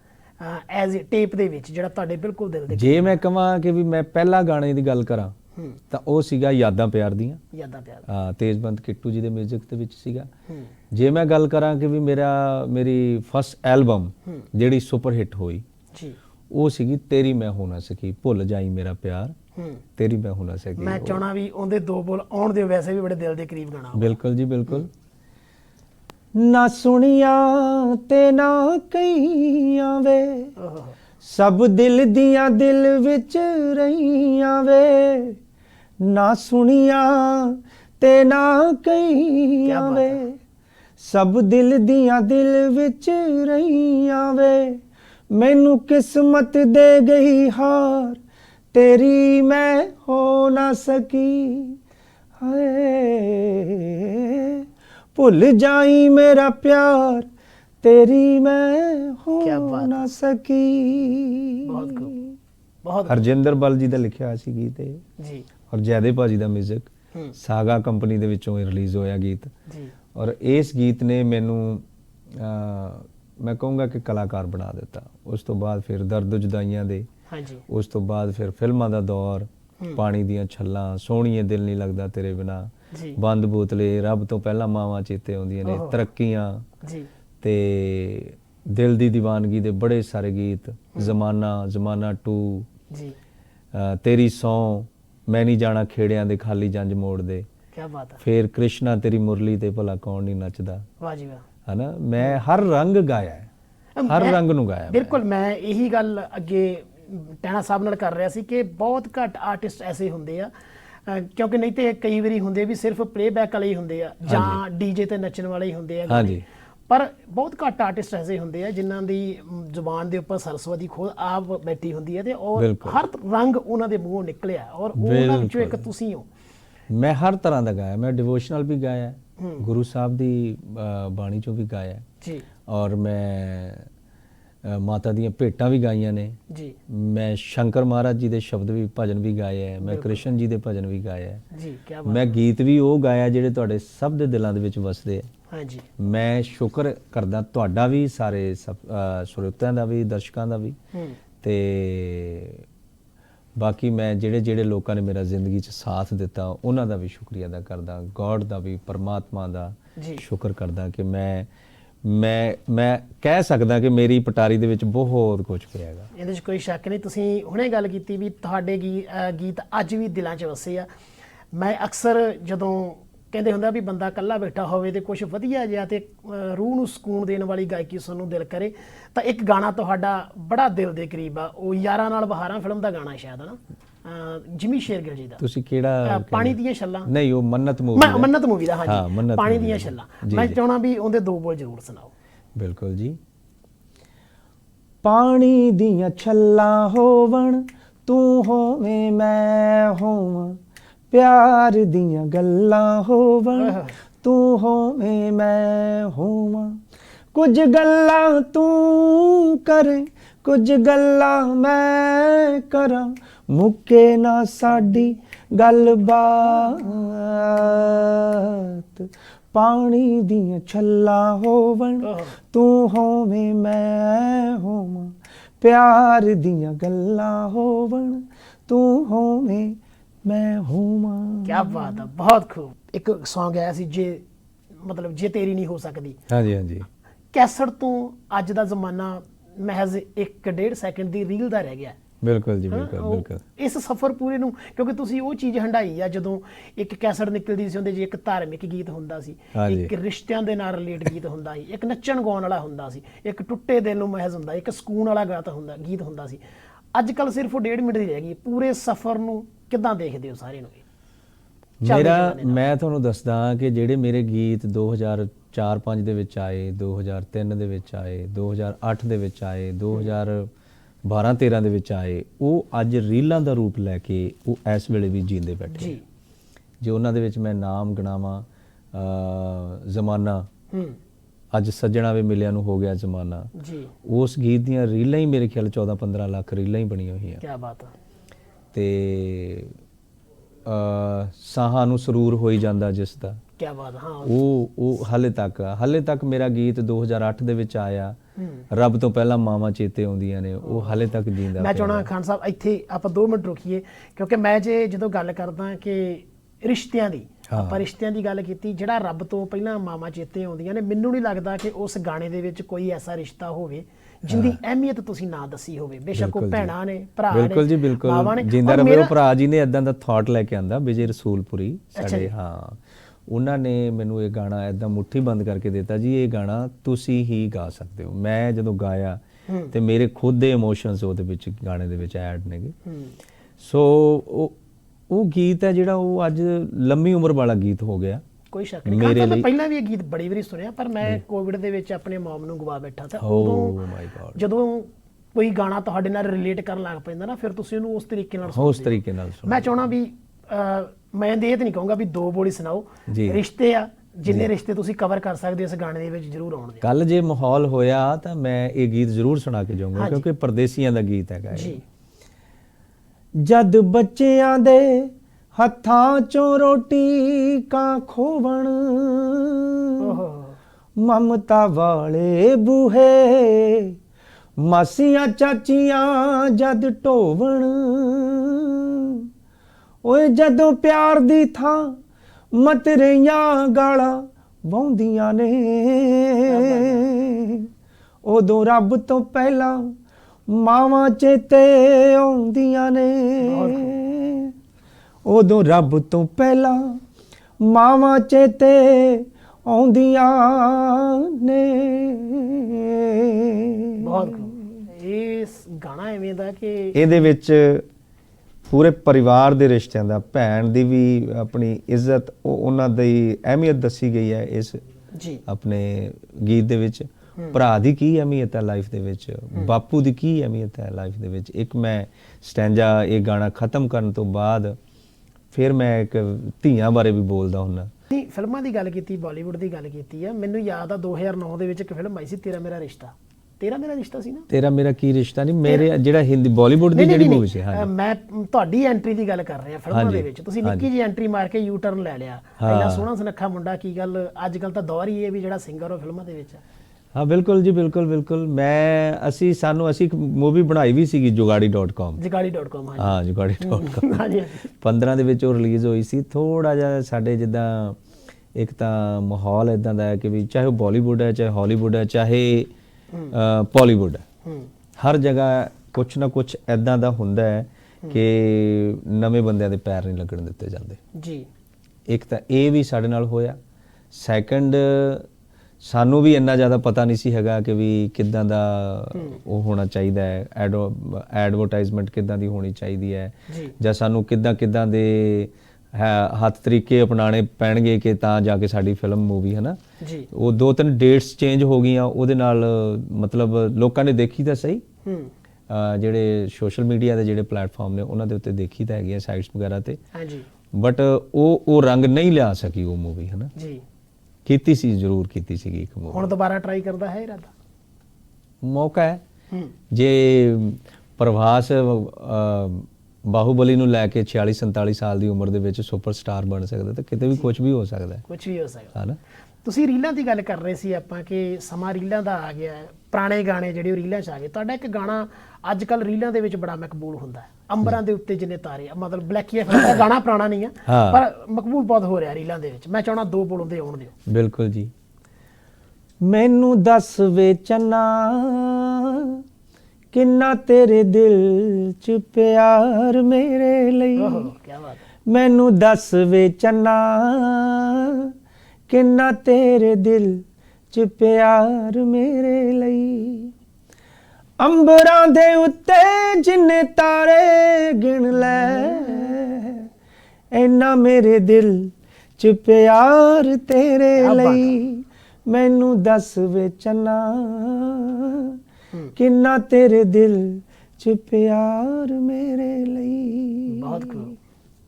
ਐਜ਼ ਅ ਟੇਪ ਦੇ ਵਿੱਚ ਜਿਹੜਾ ਤੁਹਾਡੇ ਬਿਲਕੁਲ ਦਿਲ ਦੇ ਜੇ ਮੈਂ ਕਹਾਂ ਕਿ ਵੀ ਮੈਂ ਪਹਿਲਾ ਗਾਣੇ ਦੀ ਗੱਲ ਕਰਾਂ ਹੂੰ। ਤਾਂ ਉਹ ਸੀਗਾ ਯਾਦਾਂ ਪਿਆਰ ਦੀਆਂ। ਯਾਦਾਂ ਪਿਆਰ ਅਹ ਤੇਜਬੰਦ ਕਿੱਟੂ ਜੀ ਦੇ 뮤직 ਦੇ ਵਿੱਚ ਸੀਗਾ। ਹੂੰ। ਜੇ ਮੈਂ ਗੱਲ ਕਰਾਂ ਕਿ ਵੀ ਮੇਰਾ ਮੇਰੀ ਫਸਟ ਐਲਬਮ ਹੂੰ। ਜਿਹੜੀ ਸੁਪਰ ਹਿੱਟ ਹੋਈ ਜੀ। ਉਹ ਸੀਗੀ ਤੇਰੀ ਮੈਂ ਹੋ ਨਾ ਸਕੀ ਭੁੱਲ ਜਾਈ ਮੇਰਾ ਪਿਆਰ। ਹੂੰ। ਤੇਰੀ ਮੈਂ ਹੋ ਨਾ ਸਕੀ। ਮੈਂ ਚਾਹਣਾ ਵੀ ਉਹਦੇ ਦੋ ਬੋਲ ਆਉਣ ਦੇ ਵੈਸੇ ਵੀ ਬੜੇ ਦਿਲ ਦੇ ਕਰੀਬ ਗਾਣਾ। ਬਿਲਕੁਲ ਜੀ ਬਿਲਕੁਲ। ਨਾ ਸੁਣੀਆਂ ਤੇ ਨਾ ਕਈਆਂ ਵੇ। ਸਭ ਦਿਲ ਦੀਆਂ ਦਿਲ ਵਿੱਚ ਰਹੀਆਂ ਵੇ। ਨਾ ਸੁਣੀਆਂ ਤੇ ਨਾ ਕਈਆਂ ਬਾਤ ਵੇ। ਸਭ ਦਿਲ ਦੀਆਂ ਦਿਲ ਵਿੱਚ ਰਹੀਆਂ ਵੇ। ਮੈਨੂੰ ਕਿਸਮਤ ਦੇ ਗਈ ਹਾਰ ਤੇਰੀ ਮੈਂ ਹੋ ਨਾ ਸਕੀ। ਹਾਏ। ਭੁੱਲ ਜਾਈ ਮੇਰਾ ਪਿਆਰ ਤੇਰੀ ਮੈਂ ਹੋ ਨਾ ਸਕੀ। ਬਹੁਤ ਖੂਬ। ਬਹੁਤ ਹਰਜਿੰਦਰ ਬਲ ਜੀ ਦਾ ਲਿਖਿਆ ਹੋਇਆ ਸੀ ਗੀਤ ਇਹ। ਜੀ। ਔਰ ਜੈਦੇ ਭਾਜੀ ਦਾ 뮤직 ਹੂੰ। ਸਾਗਾ ਕੰਪਨੀ ਦੇ ਵਿੱਚੋਂ ਇਹ ਰਿਲੀਜ਼ ਹੋਇਆ ਗੀਤ। ਜੀ। ਔਰ ਇਸ ਗੀਤ ਨੇ ਮੈਨੂੰ ਮੈਂ ਕਹੂੰਗਾ ਕਿ ਕਲਾਕਾਰ ਬਣਾ ਦਿੱਤਾ। ਉਸ ਤੋਂ ਬਾਅਦ ਫਿਰ ਦਰਦ ਜੁਦਾਈਆਂ ਦੇ। ਹਾਂਜੀ। ਉਸ ਤੋਂ ਬਾਅਦ ਫਿਰ ਫਿਲਮਾਂ ਦਾ ਦੌਰ। ਪਾਣੀ ਦੀਆਂ ਛੱਲਾਂ ਸੋਹਣੀਏ ਦਿਲ ਨਹੀਂ ਲੱਗਦਾ ਤੇਰੇ ਬਿਨਾ। ਜੀ। ਬੰਦ ਬੋਤਲੇ ਰੱਬ ਤੋਂ ਪਹਿਲਾਂ ਮਾਵਾਂ ਚੇਤੇ ਆਉਂਦੀਆਂ ਨੇ। ਤਰੱਕੀਆਂ। ਜੀ। ਤੇ ਦਿਲ ਦੀ ਦੀਵਾਨਗੀ ਦੇ ਬੜੇ ਸਾਰੇ ਗੀਤ ਜ਼ਮਾਨਾ ਜ਼ਮਾਨਾ 2 ਜੀ। ਤੇਰੀ ਸੌ ਮੈਂ ਨਹੀਂ ਜਾਣਾ ਖੇੜਿਆਂ ਦੇ ਖਾਲੀ ਜੰਜ ਮੋੜ ਦੇ। ਕੀ ਬਾਤ ਹੈ ਫੇਰ ਕ੍ਰਿਸ਼ਨਾ ਤੇਰੀ ਮੁਰਲੀ ਤੇ ਭਲਾ ਕੌਣ ਨਹੀਂ ਨੱਚਦਾ। ਵਾਹ ਜੀ ਵਾਹ। ਹਨਾ? ਮੈਂ ਹਰ ਰੰਗ ਗਾਇਆ ਹਰ ਰੰਗ ਨੂੰ ਗਾਇਆ। ਬਿਲਕੁਲ ਮੈਂ ਇਹੀ ਗੱਲ ਅੱਗੇ ਟੈਣਾ ਸਾਹਿਬ ਨਾਲ ਕਰ ਰਿਹਾ ਸੀ ਕਿ ਬਹੁਤ ਘੱਟ ਆਰਟਿਸਟ ਐਸੇ ਹੁੰਦੇ ਆ ਕਿਉਂਕਿ ਨਹੀਂ ਤੇ ਕਈ ਵਾਰੀ ਹੁੰਦੇ ਵੀ ਸਿਰਫ ਪਲੇਬੈਕ ਵਾਲੇ ਹੀ ਹੁੰਦੇ ਆ ਜਾਂ ਡੀਜੇ ਤੇ ਨੱਚਣ ਵਾਲੇ ਹੀ ਹੁੰਦੇ ਆ। ਹਾਂਜੀ। ਪਰ ਬਹੁਤ ਘੱਟ ਆਰਟਿਸਟ ਐਸੇ ਹੁੰਦੇ ਆ ਜਿਨ੍ਹਾਂ ਦੀ ਜ਼ੁਬਾਨ ਦੇ ਉੱਪਰ ਸਰਸਵਤੀ ਖੋਦ ਆਪ ਬੈਠੀ ਹੁੰਦੀ ਹੈ ਤੇ ਔਰ। ਹਰ ਰੰਗ ਉਹਨਾਂ ਦੇ ਮੂੰਹੋਂ ਨਿਕਲਿਆ ਔਰ ਉਹਨਾਂ ਵਿੱਚੋਂ ਇੱਕ। ਤੁਸੀਂ ਹੋ ਮੈਂ ਹਰ ਤਰ੍ਹਾਂ ਦਾ ਗਾਇਆ ਮੈਂ ਡਿਵੋਸ਼ਨਲ ਵੀ ਗਾਇਆ ਗੁਰੂ ਸਾਹਿਬ ਦੀ ਬਾਣੀ ਚੋਂ ਵੀ ਗਾਇਆ ਜੀ ਔਰ ਮੈਂ ਮਾਤਾ ਦੀਆਂ ਭੇਟਾਂ ਵੀ ਗਾਈਆਂ ਨੇ। ਜੀ। ਮੈਂ ਸ਼ੰਕਰ ਮਹਾਰਾਜ ਜੀ ਦੇ ਸ਼ਬਦ ਵੀ ਭਜਨ ਵੀ ਗਾਏ ਹੈ ਮੈਂ ਕ੍ਰਿਸ਼ਨ ਜੀ ਦੇ ਭਜਨ ਵੀ ਗਾਏ ਹੈ ਜੀ ਕੀ ਬਾਤ ਮੈਂ ਗੀਤ ਵੀ ਉਹ ਗਾਇਆ ਜਿਹੜੇ ਤੁਹਾਡੇ ਸਭ ਦੇ ਦਿਲਾਂ ਦੇ ਵਿੱਚ ਵਸਦੇ ਆ ਹਾਂਜੀ। ਮੈਂ ਸ਼ੁਕਰ ਕਰਦਾ ਤੁਹਾਡਾ ਵੀ ਸਾਰੇ ਸਰੋਤਿਆਂ ਦਾ ਵੀ ਦਰਸ਼ਕਾਂ ਦਾ ਵੀ। ਤੇ ਬਾਕੀ ਮੈਂ ਜਿਹੜੇ ਜਿਹੜੇ ਲੋਕਾਂ ਨੇ ਮੇਰਾ ਜ਼ਿੰਦਗੀ 'ਚ ਸਾਥ ਦਿੱਤਾ ਉਹਨਾਂ ਦਾ ਵੀ ਸ਼ੁਕਰੀਆ ਅਦਾ ਕਰਦਾ। ਗੋਡ ਦਾ ਵੀ ਪਰਮਾਤਮਾ ਦਾ ਜੀ। ਸ਼ੁਕਰ ਕਰਦਾ ਕਿ ਮੈਂ ਮੈਂ ਮੈਂ ਕਹਿ ਸਕਦਾ ਕਿ ਮੇਰੀ ਪਟਾਰੀ ਦੇ ਵਿੱਚ ਬਹੁਤ ਕੁਝ ਪਿਆ ਹੈਗਾ। ਇਹਦੇ 'ਚ ਕੋਈ ਸ਼ੱਕ ਨਹੀਂ। ਤੁਸੀਂ ਹੁਣੇ ਗੱਲ ਕੀਤੀ ਵੀ ਤੁਹਾਡੇ ਗੀ- ਗੀਤ ਅੱਜ ਵੀ ਦਿਲਾਂ 'ਚ ਵਸੇ ਆ। ਮੈਂ ਅਕਸਰ ਜਦੋਂ ਕਹਿੰਦੇ ਹੁੰਦਾ ਵੀ ਬੰਦਾ ਇਕੱਲਾ ਬੈਠਾ ਹੋਵੇ ਤੇ ਕੁਝ ਵਧੀਆ ਜਿਹਾ ਤੇ ਰੂਹ ਨੂੰ ਸਕੂਨ ਦੇਣ ਵਾਲੀ ਗਾਇਕੀ ਸੁਣਨ ਨੂੰ ਦਿਲ ਕਰੇ, ਤਾਂ ਇੱਕ ਗਾਣਾ ਤੁਹਾਡਾ ਬੜਾ ਦਿਲ ਦੇ ਕਰੀਬ ਆ। ਉਹ ਯਾਰਾਂ ਨਾਲ ਬਹਾਰਾਂ ਫਿਲਮ ਦਾ ਗਾਣਾ ਸ਼ਾਇਦ ਹੈ ਨਾ ਜਿਮੀ ਸ਼ੇਰਗਿਲ ਜੀ ਦਾ। ਤੁਸੀਂ ਕਿਹੜਾ ਪਾਣੀ ਦੀਆਂ ਛੱਲਾਂ। ਨਹੀਂ ਉਹ ਮੰਨਤ ਮੂਵੀ ਮ- ਮੰਨਤ ਮੂਵੀ ਦਾ ਹਾਂ, ਹਾਂਜੀ। ਪਾਣੀ ਦੀਆਂ ਦਾ। ਛੱਲਾਂ। ਮੈਂ। ਚਾਹਣਾ ਵੀ ਉਹਦੇ ਦੋ ਬੋਲ ਜ਼ਰੂਰ ਸੁਣਾਓ। ਬਿਲਕੁਲ ਜੀ। ਪਾਣੀ ਦੀਆਂ ਛੱਲਾਂ ਹੋਵਣ ਤੂੰ ਹੋਵੇਂ ਮੈਂ ਹੋਵਾਂ। ਪਿਆਰ ਦੀਆਂ ਗੱਲਾਂ ਹੋਵਣ ਤੂੰ ਹੋਵੇਂ ਮੈਂ ਹੋਵਾਂ। ਕੁਝ ਗੱਲਾਂ ਤੂੰ ਕਰੇ ਕੁਝ ਗੱਲਾਂ ਮੈਂ ਕਰਾਂ। ਮੁੱਕੇ ਨਾ ਸਾਡੀ ਗੱਲਬਾਤ। ਪਾਣੀ ਦੀਆਂ ਛੱਲਾਂ ਹੋਵਣ। ਤੂੰ ਹੋਵੇਂ ਮੈਂ ਹੋਵਾਂ। ਪਿਆਰ ਦੀਆਂ ਗੱਲਾਂ ਹੋਵਣ ਤੂੰ ਹੋਵੇਂ ਮੈਂ ਹੋਵਾਂ। ਕੀ ਬਾਤ ਹੈ ਬਹੁਤ ਖੂਬ। ਇੱਕ Song ਆਇਆ ਸੀ ਜੇ ਮਤਲਬ ਜੇ ਤੇਰੀ ਨਹੀਂ ਹੋ ਸਕਦੀ। ਹਾਂਜੀ ਹਾਂਜੀ। ਕੈਸਟ ਤੋਂ ਅੱਜ ਦਾ ਜ਼ਮਾਨਾ ਮਹਿਜ਼ 1.5 ਸੈਕਿੰਡ ਦੀ ਰੀਲ ਦਾ ਰਹਿ ਗਿਆ। ਬਿਲਕੁਲ ਜੀ ਹਨਾ? ਬਿਲਕੁਲ ਉਹ ਬਿਲਕੁਲ ਇਸ ਸਫ਼ਰ ਪੂਰੇ ਨੂੰ ਕਿਉਂਕਿ ਤੁਸੀਂ ਉਹ ਚੀਜ਼ ਹੰਡਾਈ ਆ ਜਦੋਂ ਇੱਕ ਕੈਸਟ ਨਿਕਲਦੀ ਸੀ ਉਹਦੇ 'ਚ ਇੱਕ ਧਾਰਮਿਕ ਗੀਤ ਹੁੰਦਾ ਸੀ ਹਾਂਜੀ। ਇੱਕ ਰਿਸ਼ਤਿਆਂ ਦੇ ਨਾਲ ਰਿਲੇਟ ਗੀਤ ਹੁੰਦਾ ਸੀ ਇੱਕ ਨੱਚਣ ਗਾਉਣ ਵਾਲਾ ਹੁੰਦਾ ਸੀ ਇੱਕ ਟੁੱਟੇ ਦਿਲ ਨੂੰ ਮਹਿਜ਼ ਹੁੰਦਾ ਇੱਕ ਸਕੂਨ ਵਾਲਾ ਗਾਤ ਹੁੰਦਾ ਗੀਤ ਹੁੰਦਾ ਸੀ ਅੱਜ ਕੱਲ ਸਿਰਫ ਉਹ ਡੇਢ ਮਿੰਟ ਦੀ ਰਹਿ ਗਈ। ਪੂਰੇ ਸਫ਼ਰ ਨੂੰ ਕਿੱਦਾਂ ਦੇਖਦੇ ਹੋ ਸਾਰੇ ਨੂੰ ਇਹ? ਚੱਲਦੇ ਮੇਰਾ ਨਾਲ। ਮੈਂ ਤੁਹਾਨੂੰ ਦੱਸਦਾ ਕਿ ਜਿਹੜੇ ਮੇਰੇ ਗੀਤ 2004-5 ਦੇ ਵਿੱਚ ਆਏ 2003 ਦੇ ਵਿੱਚ ਆਏ 2008 ਦੇ ਵਿੱਚ ਆਏ 2012-13 ਦੇ ਵਿੱਚ ਆਏ ਉਹ ਅੱਜ ਰੀਲਾਂ ਦਾ ਰੂਪ ਲੈ ਕੇ ਉਹ ਇਸ ਵੇਲੇ ਵੀ ਜੀਂਦੇ ਬੈਠੇ ਜੀ। ਜੇ ਉਹਨਾਂ ਦੇ ਵਿੱਚ ਮੈਂ ਨਾਮ ਗਣਾਵਾਂ ਅ ਜ਼ਮਾਨਾ ਹੂੰ। ਅੱਜ ਸੱਜਣਾ ਵੀ ਮਿਲਿਆ ਨੂੰ ਹੋ ਗਿਆ ਜ਼ਮਾਨਾ। ਜੀ। ਉਸ ਗੀਤ ਦੀਆਂ ਰੀਲਾਂ ਹੀ ਮੇਰੇ ਖਿਆਲ 14-15 ਲੱਖ ਰੀਲਾਂ ਹੀ ਬਣੀਆਂ ਹੋਈਆਂ। ਕੀ ਬਾਤ ਹੈ ਤੇ ਅ ਸਾਹਾਂ ਨੂੰ ਸਰੂਰ ਹੋਈ ਜਾਂਦਾ ਜਿਸ ਦਾ। ਕੀ ਬਾਤ ਹਾਂ ਉਹ ਉਹ ਹਾਲੇ ਤੱਕ ਹਾਲੇ ਤੱਕ ਮੇਰਾ ਗੀਤ 2008 ਦੇ ਵਿੱਚ ਆਇਆ ਰੱਬ ਤੋਂ ਪਹਿਲਾਂ ਮਾਵਾਂ ਚੇਤੇ ਆਉਂਦੀਆਂ ਨੇ ਉਹ ਹਾਲੇ ਤੱਕ ਜਿੰਦਾ ਮੈਂ ਚਾਹਣਾ। ਖਾਨ ਸਾਹਿਬ ਇੱਥੇ ਆਪਾਂ 2 ਮਿੰਟ ਰੁਕੀਏ ਕਿਉਂਕਿ ਮੈਂ ਜੇ ਜਦੋਂ ਗੱਲ ਕਰਦਾ ਕਿ ਰਿਸ਼ਤਿਆਂ ਦੀ। ਆਪਾਂ ਰਿਸ਼ਤਿਆਂ ਦੀ ਗੱਲ ਕੀਤੀ ਜਿਹੜਾ ਰੱਬ ਤੋਂ ਪਹਿਲਾਂ ਮਾਮਾ ਚੇਤੇ ਆਉਂਦੀਆਂ ਨੇ ਮੈਨੂੰ ਨਹੀਂ ਲੱਗਦਾ ਕਿ ਉਸ ਗਾਣੇ ਦੇ ਵਿੱਚ ਕੋਈ ਐਸਾ ਰਿਸ਼ਤਾ ਹੋਵੇ ਜਿੰਦੀ ਅਹਿਮੀਅਤ ਤੁਸੀਂ ਨਾ ਦੱਸੀ ਹੋਵੇ ਬੇਸ਼ੱਕ ਉਹ। ਭੈਣਾਂ ਨੇ ਭਰਾ ਨੇ ਬਿਲਕੁਲ ਜੀ ਮਾਵਾਂ ਬਿਲਕੁਲ ਜਿੰਦਾ ਰਵੇ ਉਹ ਭਰਾ ਜੀ ਨੇ ਇਦਾਂ ਦਾ ਥਾਟ ਲੈ ਕੇ ਆਂਦਾ ਵਿਜੇ ਰਸੂਲਪੁਰੀ ਸਾਡੇ। ਹਾਂ ਉਹਨਾਂ ਨੇ ਮੈਨੂੰ ਇਹ ਗਾਣਾ ਇਦਾਂ ਮੁੱਠੀ ਬੰਦ ਕਰਕੇ ਦਿੱਤਾ ਜੀ ਇਹ ਗਾਣਾ ਤੁਸੀਂ ਹੀ ਗਾ ਸਕਦੇ ਹੋ। ਮੈਂ ਜਦੋਂ ਗਾਇਆ। ਤੇ ਮੇਰੇ ਖੁਦ ਦੇ ਇਮੋਸ਼ਨਸ ਉਹਦੇ ਵਿੱਚ ਗਾਣੇ ਦੇ ਵਿੱਚ ਐਡ ਨੇਗੇ। ਸੋ ਉਹ ਉਹ ਗੀਤ ਹੈ ਜਿਹੜਾ ਉਹ ਅੱਜ ਲੰਮੀ ਉਮਰ ਵਾਲਾ ਗੀਤ ਹੋ ਗਿਆ। ਕੋਈ ਸ਼ੱਕ ਨਹੀਂ। ਮੇਰੇ ਲਈ- ਪਹਿਲਾਂ ਵੀ ਇਹ ਗੀਤ ਬੜੀ ਵਾਰੀ ਸੁਣਿਆ ਪਰ ਮੈਂ ਕੋਵਿਡ ਦੇ ਵਿੱਚ ਆਪਣੇ ਮਮ ਨੂੰ ਗਵਾ ਬੈਠਾ ਤਾਂ Oh ਉਦੋਂ. ਜਦੋਂ ਕੋਈ ਗਾਣਾ ਤੁਹਾਡੇ ਨਾਲ ਰਿਲੇਟ ਕਰਨ ਲੱਗ ਪੈਂਦਾ ਨਾ ਫਿਰ ਤੁਸੀਂ ਉਹਨੂੰ ਉਸ ਤਰੀਕੇ ਨਾਲ ਉਸ ਸੁਣਦੇ ਹੋ। ਤਰੀਕੇ ਨਾਲ ਸੁਣੋ ਮੈਂ ਚਾਹਣਾ ਵੀ ਮੈਂ ਇਹ ਤੇ ਨਹੀਂ ਕਹੂੰਗਾ ਵੀ ਦੋ ਬੋਲੀ ਸੁਣਾਓ ਜੀ। ਰਿਸ਼ਤੇ ਆ ਜਿੰਨੇ ਰਿਸ਼ਤੇ ਤੁਸੀਂ ਕਵਰ ਕਰ ਸਕਦੇ ਹੋ ਇਸ ਗਾਣੇ ਦੇ ਵਿੱਚ ਜ਼ਰੂਰ ਆਉਣ ਦਿਓ ਕੱਲ ਜੇ ਮਾਹੌਲ ਹੋਇਆ ਤਾਂ ਮੈਂ ਇਹ ਗੀਤ ਜ਼ਰੂਰ ਸੁਣਾ ਕੇ ਜਾਊਂਗਾ। ਕਿਉਂਕਿ ਪਰਦੇਸੀਆਂ ਦਾ ਗੀਤ ਹੈਗਾ ਇਹ। ਜੀ। ਜਦ ਬੱਚਿਆਂ ਦੇ ਹੱਥਾਂ ਚੋਂ ਰੋਟੀ ਕਾਂ ਖੋਵਣ ਓਹੋ। ਮਮਤਾ ਵਾਲੇ ਬੂਹੇ ਮਾਸੀਆਂ ਚਾਚੀਆਂ ਜਦ ਢੋਵਣ ਓਏ ਜਦੋਂ ਪਿਆਰ ਦੀ ਥਾਂ ਮਤਰਈਆਂ ਗਾਲਾਂ ਵਾਉਂਦੀਆਂ ਨੇ। ਉਦੋਂ ਰੱਬ ਤੋਂ ਪਹਿਲਾਂ ਮਾਵਾਂ ਚੇਤੇ ਆਉਂਦੀਆਂ ਨੇ। ਉਦੋਂ ਰੱਬ ਤੋਂ ਪਹਿਲਾਂ ਮਾਵਾਂ ਚੇਤੇ ਆਉਂਦੀਆਂ ਨੇ। ਬਹੁਤ। ਇਹ ਗਾਣਾ ਐਵੇਂ ਦਾ ਕਿ ਇਹਦੇ ਵਿੱਚ ਪੂਰੇ ਪਰਿਵਾਰ ਦੇ ਰਿਸ਼ਤਿਆਂ ਦਾ ਭੈਣ ਦੀ ਵੀ ਆਪਣੀ ਇੱਜ਼ਤ ਉਹ ਉਹਨਾਂ ਦੀ ਅਹਿਮੀਅਤ ਦੱਸੀ ਗਈ ਹੈ ਇਸ ਜੀ। ਆਪਣੇ ਗੀਤ ਦੇ ਵਿੱਚ। ਭਰਾ ਦੀ ਕੀ ਅਹਿਮੀਅਤ ਹੈ ਲਾਈਫ ਦੇ ਵਿੱਚ? ਬਾਪੂ ਦੀ ਕੀ ਅਹਿਮੀਅਤ ਹੈ ਲਾਈਫ ਦੇ ਵਿੱਚ? ਇੱਕ ਮੈਂ ਸਟੈਂਜਾ ਇਹ ਗਾਣਾ ਖਤਮ ਕਰਨ ਤੋਂ ਬਾਅਦ ਫਿਰ ਮੈਂ ਇੱਕ ਧੀਆਂ ਬਾਰੇ ਵੀ ਬੋਲਦਾ ਹੁੰਦਾ। ਨਹੀਂ ਫਿਲਮਾਂ ਦੀ ਗੱਲ ਕੀਤੀ ਬਾਲੀਵੁੱਡ ਦੀ ਗੱਲ ਕੀਤੀ ਆ ਮੈਨੂੰ ਯਾਦ ਆ 2009 ਦੇ ਵਿੱਚ ਇੱਕ ਫਿਲਮ ਆਈ ਸੀ ਤੇਰਾ ਮੇਰਾ ਰਿਸ਼ਤਾ। ਤੇਰਾ ਮੇਰਾ ਰਿਸ਼ਤਾ ਸੀ ਨਾ। ਤੇਰਾ ਮੇਰਾ ਕੀ ਰਿਸ਼ਤਾ ਨਹੀਂ ਮੇਰੇ ਜਿਹੜਾ ਹਿੰਦੀ ਬਾਲੀਵੁੱਡ ਦੀ ਜਿਹੜੀ ਮੂਵੀ ਸੀ ਅਹ ਮੈਂ ਤੁਹਾਡੀ ਐਂਟਰੀ ਦੀ ਗੱਲ ਕਰ ਰਿਹਾ ਫਿਲਮਾਂ ਦੇ ਵਿੱਚ। ਤੁਸੀਂ ਨਿੱਕੀ ਜਿਹੀ ਐਂਟਰੀ ਮਾਰ ਕੇ ਯੂ ਟਰਨ ਲੈ ਲਿਆ। ਹਾਂ। ਇੰਨਾ ਸੋਹਣਾ ਸੁਨੱਖਾ ਮੁੰਡਾ ਕੀ ਗੱਲ ਅੱਜ ਕੱਲ ਤਾਂ ਦੌਰ ਹੀ ਇਹ ਵੀ ਜਿਹੜਾ ਸਿੰਗਰ ਉਹ ਫਿਲਮਾਂ ਦੇ ਵਿੱਚ। ਹਾਂ ਬਿਲਕੁਲ ਜੀ ਬਿਲਕੁਲ ਬਿਲਕੁਲ। ਮੈਂ ਅਸੀਂ ਸਾਨੂੰ ਅਸੀਂ ਇੱਕ ਮੂਵੀ ਬਣਾਈ ਵੀ ਸੀਗੀ ਜੁਗਾੜੀ.com jigadi.com ਹਾਂਜੀ। ਹਾਂ ਜੁਗਾੜੀ.com ਹਾਂਜੀ ਹਾਂਜੀ। 15 ਦੇ ਵਿੱਚ ਉਹ ਰਿਲੀਜ਼ ਹੋਈ ਸੀ। ਥੋੜਾ ਜਿਹਾ ਸਾਡੇ ਜਿੱਦਾਂ ਇੱਕ ਤਾਂ ਮਾਹੌਲ ਇਦਾਂ ਦਾ ਹੈ ਕਿ ਵੀ ਚਾਹੇ ਉਹ ਬਾਲੀਵੁੱਡ ਹੈ ਚਾਹੇ ਹਾਲੀਵੁੱਡ ਹੈ ਚਾਹੇ ਪੋਲੀਵੁੱਡ ਹੈ। ਹਰ ਜਗ੍ਹਾ ਕੁਛ ਨਾ ਕੁਛ ਇਦਾਂ ਦਾ ਹੁੰਦਾ ਹੈ ਕਿ ਨਵੇਂ ਬੰਦਿਆਂ ਦੇ ਪੈਰ ਨਹੀਂ ਲੱਗਣ ਦਿੱਤੇ ਜਾਂਦੇ। ਜੀ। ਇੱਕ ਤਾਂ ਇਹ ਵੀ ਸਾਡੇ ਨਾਲ ਹੋਇਆ। ਸੈਕੰਡ ਸਾਨੂੰ ਵੀ ਇੰਨਾ ਜ਼ਿਆਦਾ ਪਤਾ ਨਹੀਂ ਸੀ ਹੈਗਾ ਕਿ ਵੀ ਕਿੱਦਾਂ ਦਾ ਉਹ ਹੋਣਾ ਚਾਹੀਦਾ ਹੈ। ਐਡਵਰਟਾਈਜ਼ਮੈਂਟ ਕਿੱਦਾਂ ਦੀ ਹੋਣੀ ਚਾਹੀਦੀ ਹੈ। ਜੀ। ਸਾਨੂੰ ਕਿੱਦਾਂ ਕਿੱਦਾਂ ਦੇ ਹੱਥ ਤਰੀਕੇ ਅਪਣਾਣੇ ਪੈਣਗੇ ਕਿ ਤਾਂ ਜਾ ਕੇ ਸਾਡੀ ਫਿਲਮ ਮੂਵੀ ਹੈ ਨਾ? ਜੀ। ਉਹ ਦੋ ਤਿੰਨ ਡੇਟਸ ਚੇਂਜ ਹੋ ਗਈਆਂ ਉਹਦੇ ਨਾਲ ਮਤਲਬ ਲੋਕਾਂ ਨੇ ਦੇਖੀ ਤਾਂ ਸਹੀ। ਹੂੰ। ਜਿਹੜੇ ਸੋਸ਼ਲ ਮੀਡੀਆ ਦੇ ਜਿਹੜੇ ਪਲੇਟਫਾਰਮ ਨੇ ਉਹਨਾਂ ਦੇ ਉੱਤੇ ਦੇਖੀ ਤਾਂ ਹੈਗੀਆਂ ਸਾਈਟਸ ਵਗੈਰਾ ਤੇ। ਹਾਂਜੀ। ਬਟ ਉਹ ਉਹ ਰੰਗ ਨਹੀਂ ਲਿਆ ਸਕੀ ਉਹ ਮੂਵੀ ਹੈ ਨਾ? ਜੀ। ਕੀਤੀ ਸੀ ਜ਼ਰੂਰ ਕੀਤੀ ਸੀਗੀ ਇੱਕ ਹੁਣ ਮੂਵੀ ਦੁਬਾਰਾ ਟਰਾਈ ਕਰਦਾ ਹੈ ਇਰਾਦਾ? ਮੌਕਾ ਹੈ। ਹੂੰ। ਜੇ ਪ੍ਰਭਾਸ ਅਹ, ਬਾਹੂਬਲੀ ਨੂੰ ਲੈ ਕੇ 46 47 ਸਾਲ ਦੀ ਉਮਰ ਦੇ ਵਿੱਚ ਸੁਪਰਸਟਾਰ ਬਣ ਸਕਦਾ ਤਾਂ ਕਿਤੇ ਵੀ ਕੁਝ ਵੀ ਹੋ ਸਕਦਾ ਹੈ। ਕੁਝ ਵੀ ਹੋ ਸਕਦਾ। ਹਨਾ ਤੁਸੀਂ ਰੀਲਾਂ ਦੀ ਗੱਲ ਕਰ ਰਹੇ ਸੀ ਆਪਾਂ ਕਿ ਸਮਾਂ ਰੀਲਾਂ ਦਾ ਆ ਗਿਆ ਹੈ। ਪੁਰਾਣੇ ਗਾਣੇ ਜਿਹੜੇ ਉਹ ਰੀਲਾਂ 'ਚ ਆ ਗਏ। ਤੁਹਾਡਾ ਇੱਕ ਗਾਣਾ ਅੱਜ ਕੱਲ ਰੀਲਾਂ ਦੇ ਵਿੱਚ ਬੜਾ ਮਕਬੂਲ ਹੁੰਦਾ ਹੈ। ਅੰਬਰਾਂ ਦੇ ਉੱਤੇ ਜਿੰਨੇ ਤਾਰੇ ਆ, ਮਤਲਬ ਬਲੈਕੀ ਐਫ ਦਾ ਗਾਣਾ ਪੁਰਾਣਾ ਨਹੀਂ ਆ ਹਾਂ। ਪਰ ਮਕਬੂਲ ਬਹੁਤ ਹੋ ਰਿਹਾ ਰੀਲਾਂ ਦੇ ਵਿੱਚ। ਮੈਂ ਚਾਹਣਾ ਦੋ ਬੋਲ ਉਹਦੇ ਆਉਣ ਦਿਓ। ਬਿਲਕੁਲ ਜੀ। ਮੈਨੂੰ ਦੱਸ ਵੇ ਚੰਨਾ ਕਿੰਨਾ ਤੇਰੇ ਦਿਲ 'ਚ ਪਿਆਰ ਮੇਰੇ ਲਈ ਕੀ ਬਾਤ ਮੈਨੂੰ ਦੱਸ ਵੇ ਚੰਨਾ ਕਿੰਨਾ ਤੇਰੇ ਦਿਲ 'ਚ ਪਿਆਰ ਮੇਰੇ ਲਈ ਅੰਬਰਾਂ ਦੇ ਉੱਤੇ ਜਿੰਨੇ ਤਾਰੇ ਗਿਣ ਲੈ ਐਨਾ ਮੇਰੇ ਦਿਲ 'ਚ ਪਿਆਰ ਤੇਰੇ। ਲਈ ਮੈਨੂੰ ਦੱਸ ਵੇ ਚੰਨਾ। ਕਿੰਨਾ ਤੇਰੇ ਦਿਲ 'ਚ ਪਿਆਰ ਮੇਰੇ ਲਈ। ਬਹੁਤ ਖੂਬ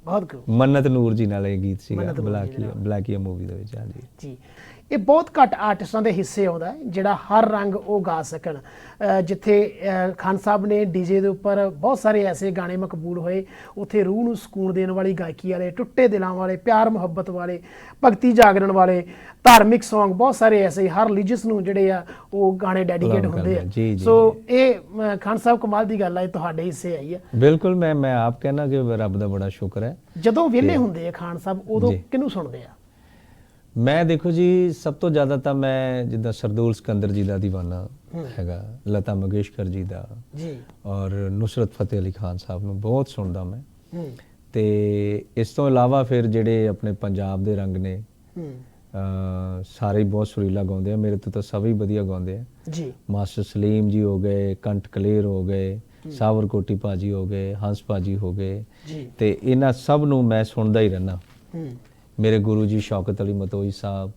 ਬਹੁਤ ਖੂਬ ਮੰਨਤ ਨੂਰ ਜੀ ਨਾਲ ਇਹ ਗੀਤ ਸੀਗਾ ਨਾਲ। ਬਲਾਕੀਆ ਮੂਵੀ ਦੇ ਵਿੱਚ ਹਾਂਜੀ। ਜੀ। ਇਹ ਬਹੁਤ ਘੱਟ ਆਰਟਿਸਟਾਂ ਦੇ ਹਿੱਸੇ ਆਉਂਦਾ ਹੈ ਜਿਹੜਾ ਹਰ ਰੰਗ ਉਹ ਗਾ ਸਕਣ। ਜਿੱਥੇ ਖਾਨ ਸਾਹਿਬ ਨੇ ਡੀਜੇ ਦੇ ਉੱਪਰ ਬਹੁਤ ਸਾਰੇ ਐਸੇ ਗਾਣੇ ਮਕਬੂਲ ਹੋਏ। ਉੱਥੇ ਰੂਹ ਨੂੰ ਸਕੂਨ ਦੇਣ ਵਾਲੀ ਗਾਇਕੀ ਵਾਲੇ ਟੁੱਟੇ ਦਿਲਾਂ ਵਾਲੇ ਪਿਆਰ ਮੁਹੱਬਤ ਵਾਲੇ ਭਗਤੀ ਜਾਗਰਣ ਵਾਲੇ ਧਾਰਮਿਕ Song ਬਹੁਤ ਸਾਰੇ ਐਸੇ ਹਰ ਰਿਲੀਜੀਅਸ ਨੂੰ ਜਿਹੜੇ ਆ ਉਹ ਗਾਣੇ ਡੈਡੀਕੇਟ ਹੁੰਦੇ ਆ। ਆ। ਸੋ ਇਹ ਖਾਨ ਸਾਹਿਬ ਕਮਾਲ ਦੀ ਗੱਲ ਹੈ ਇਹ ਤੁਹਾਡੇ ਹਿੱਸੇ ਆਈ ਹੈ ਬਿਲਕੁਲ ਮੈਂ ਮੈਂ ਆਪ ਕਹਿਣਾ ਕਿ ਰੱਬ ਦਾ ਬੜਾ ਸ਼ੁਕਰ ਹੈ। ਜਦੋਂ ਵਿਹਲੇ ਹੁੰਦੇ ਆ ਖਾਨ ਸਾਹਿਬ ਉਦੋਂ। ਕਿਹਨੂੰ ਸੁਣਦੇ ਆ? ਮੈਂ ਦੇਖੋ ਜੀ ਸਭ ਤੋਂ ਜ਼ਿਆਦਾ ਤਾਂ ਮੈਂ ਜਿੱਦਾਂ ਸਰਦੂਲ ਸਿਕੰਦਰ ਜੀ ਦਾ دیਵਾਨਾ ਹੈਗਾ ਲਤਾ ਮੰਗੇਸ਼ਕਰ ਜੀ ਦਾ। ਜੀ। ਔਰ ਨੁਸਰਤ ਫਤਿਹ ਅਲੀ ਖਾਨ ਸਾਹਿਬ ਨੂੰ ਬਹੁਤ ਸੁਣਦਾ ਮੈਂ। ਤੇ ਇਸ ਤੋਂ ਇਲਾਵਾ ਫਿਰ ਜਿਹੜੇ ਆਪਣੇ ਪੰਜਾਬ ਦੇ ਰੰਗ ਨੇ ਸਾਰੇ ਬਹੁਤ ਸੁਰੀਲਾ ਗਾਉਂਦੇ ਆ। ਮੇਰੇ ਤੋਂ ਤਾਂ ਸਭ ਹੀ ਵਧੀਆ ਗਾਉਂਦੇ ਆ। ਜੀ। ਮਾਸਟਰ ਸਲੀਮ ਜੀ ਹੋ ਗਏ ਕੰਠ ਕਲੇਰ ਹੋ ਗਏ ਸਾਵਰ ਕੋਟੀ ਭਾਜੀ ਹੋ ਗਏ ਹੰਸ ਭਾਜੀ ਹੋ ਗਏ। ਤੇ ਇਹਨਾਂ ਸਭ ਨੂੰ ਮੈਂ ਸੁਣਦਾ ਹੀ ਰਹਿਣਾ ਹੂੰ। ਮੇਰੇ ਗੁਰੂ ਜੀ ਸ਼ੌਕਤ ਅਲੀ ਮਤੋਈ ਸਾਹਿਬ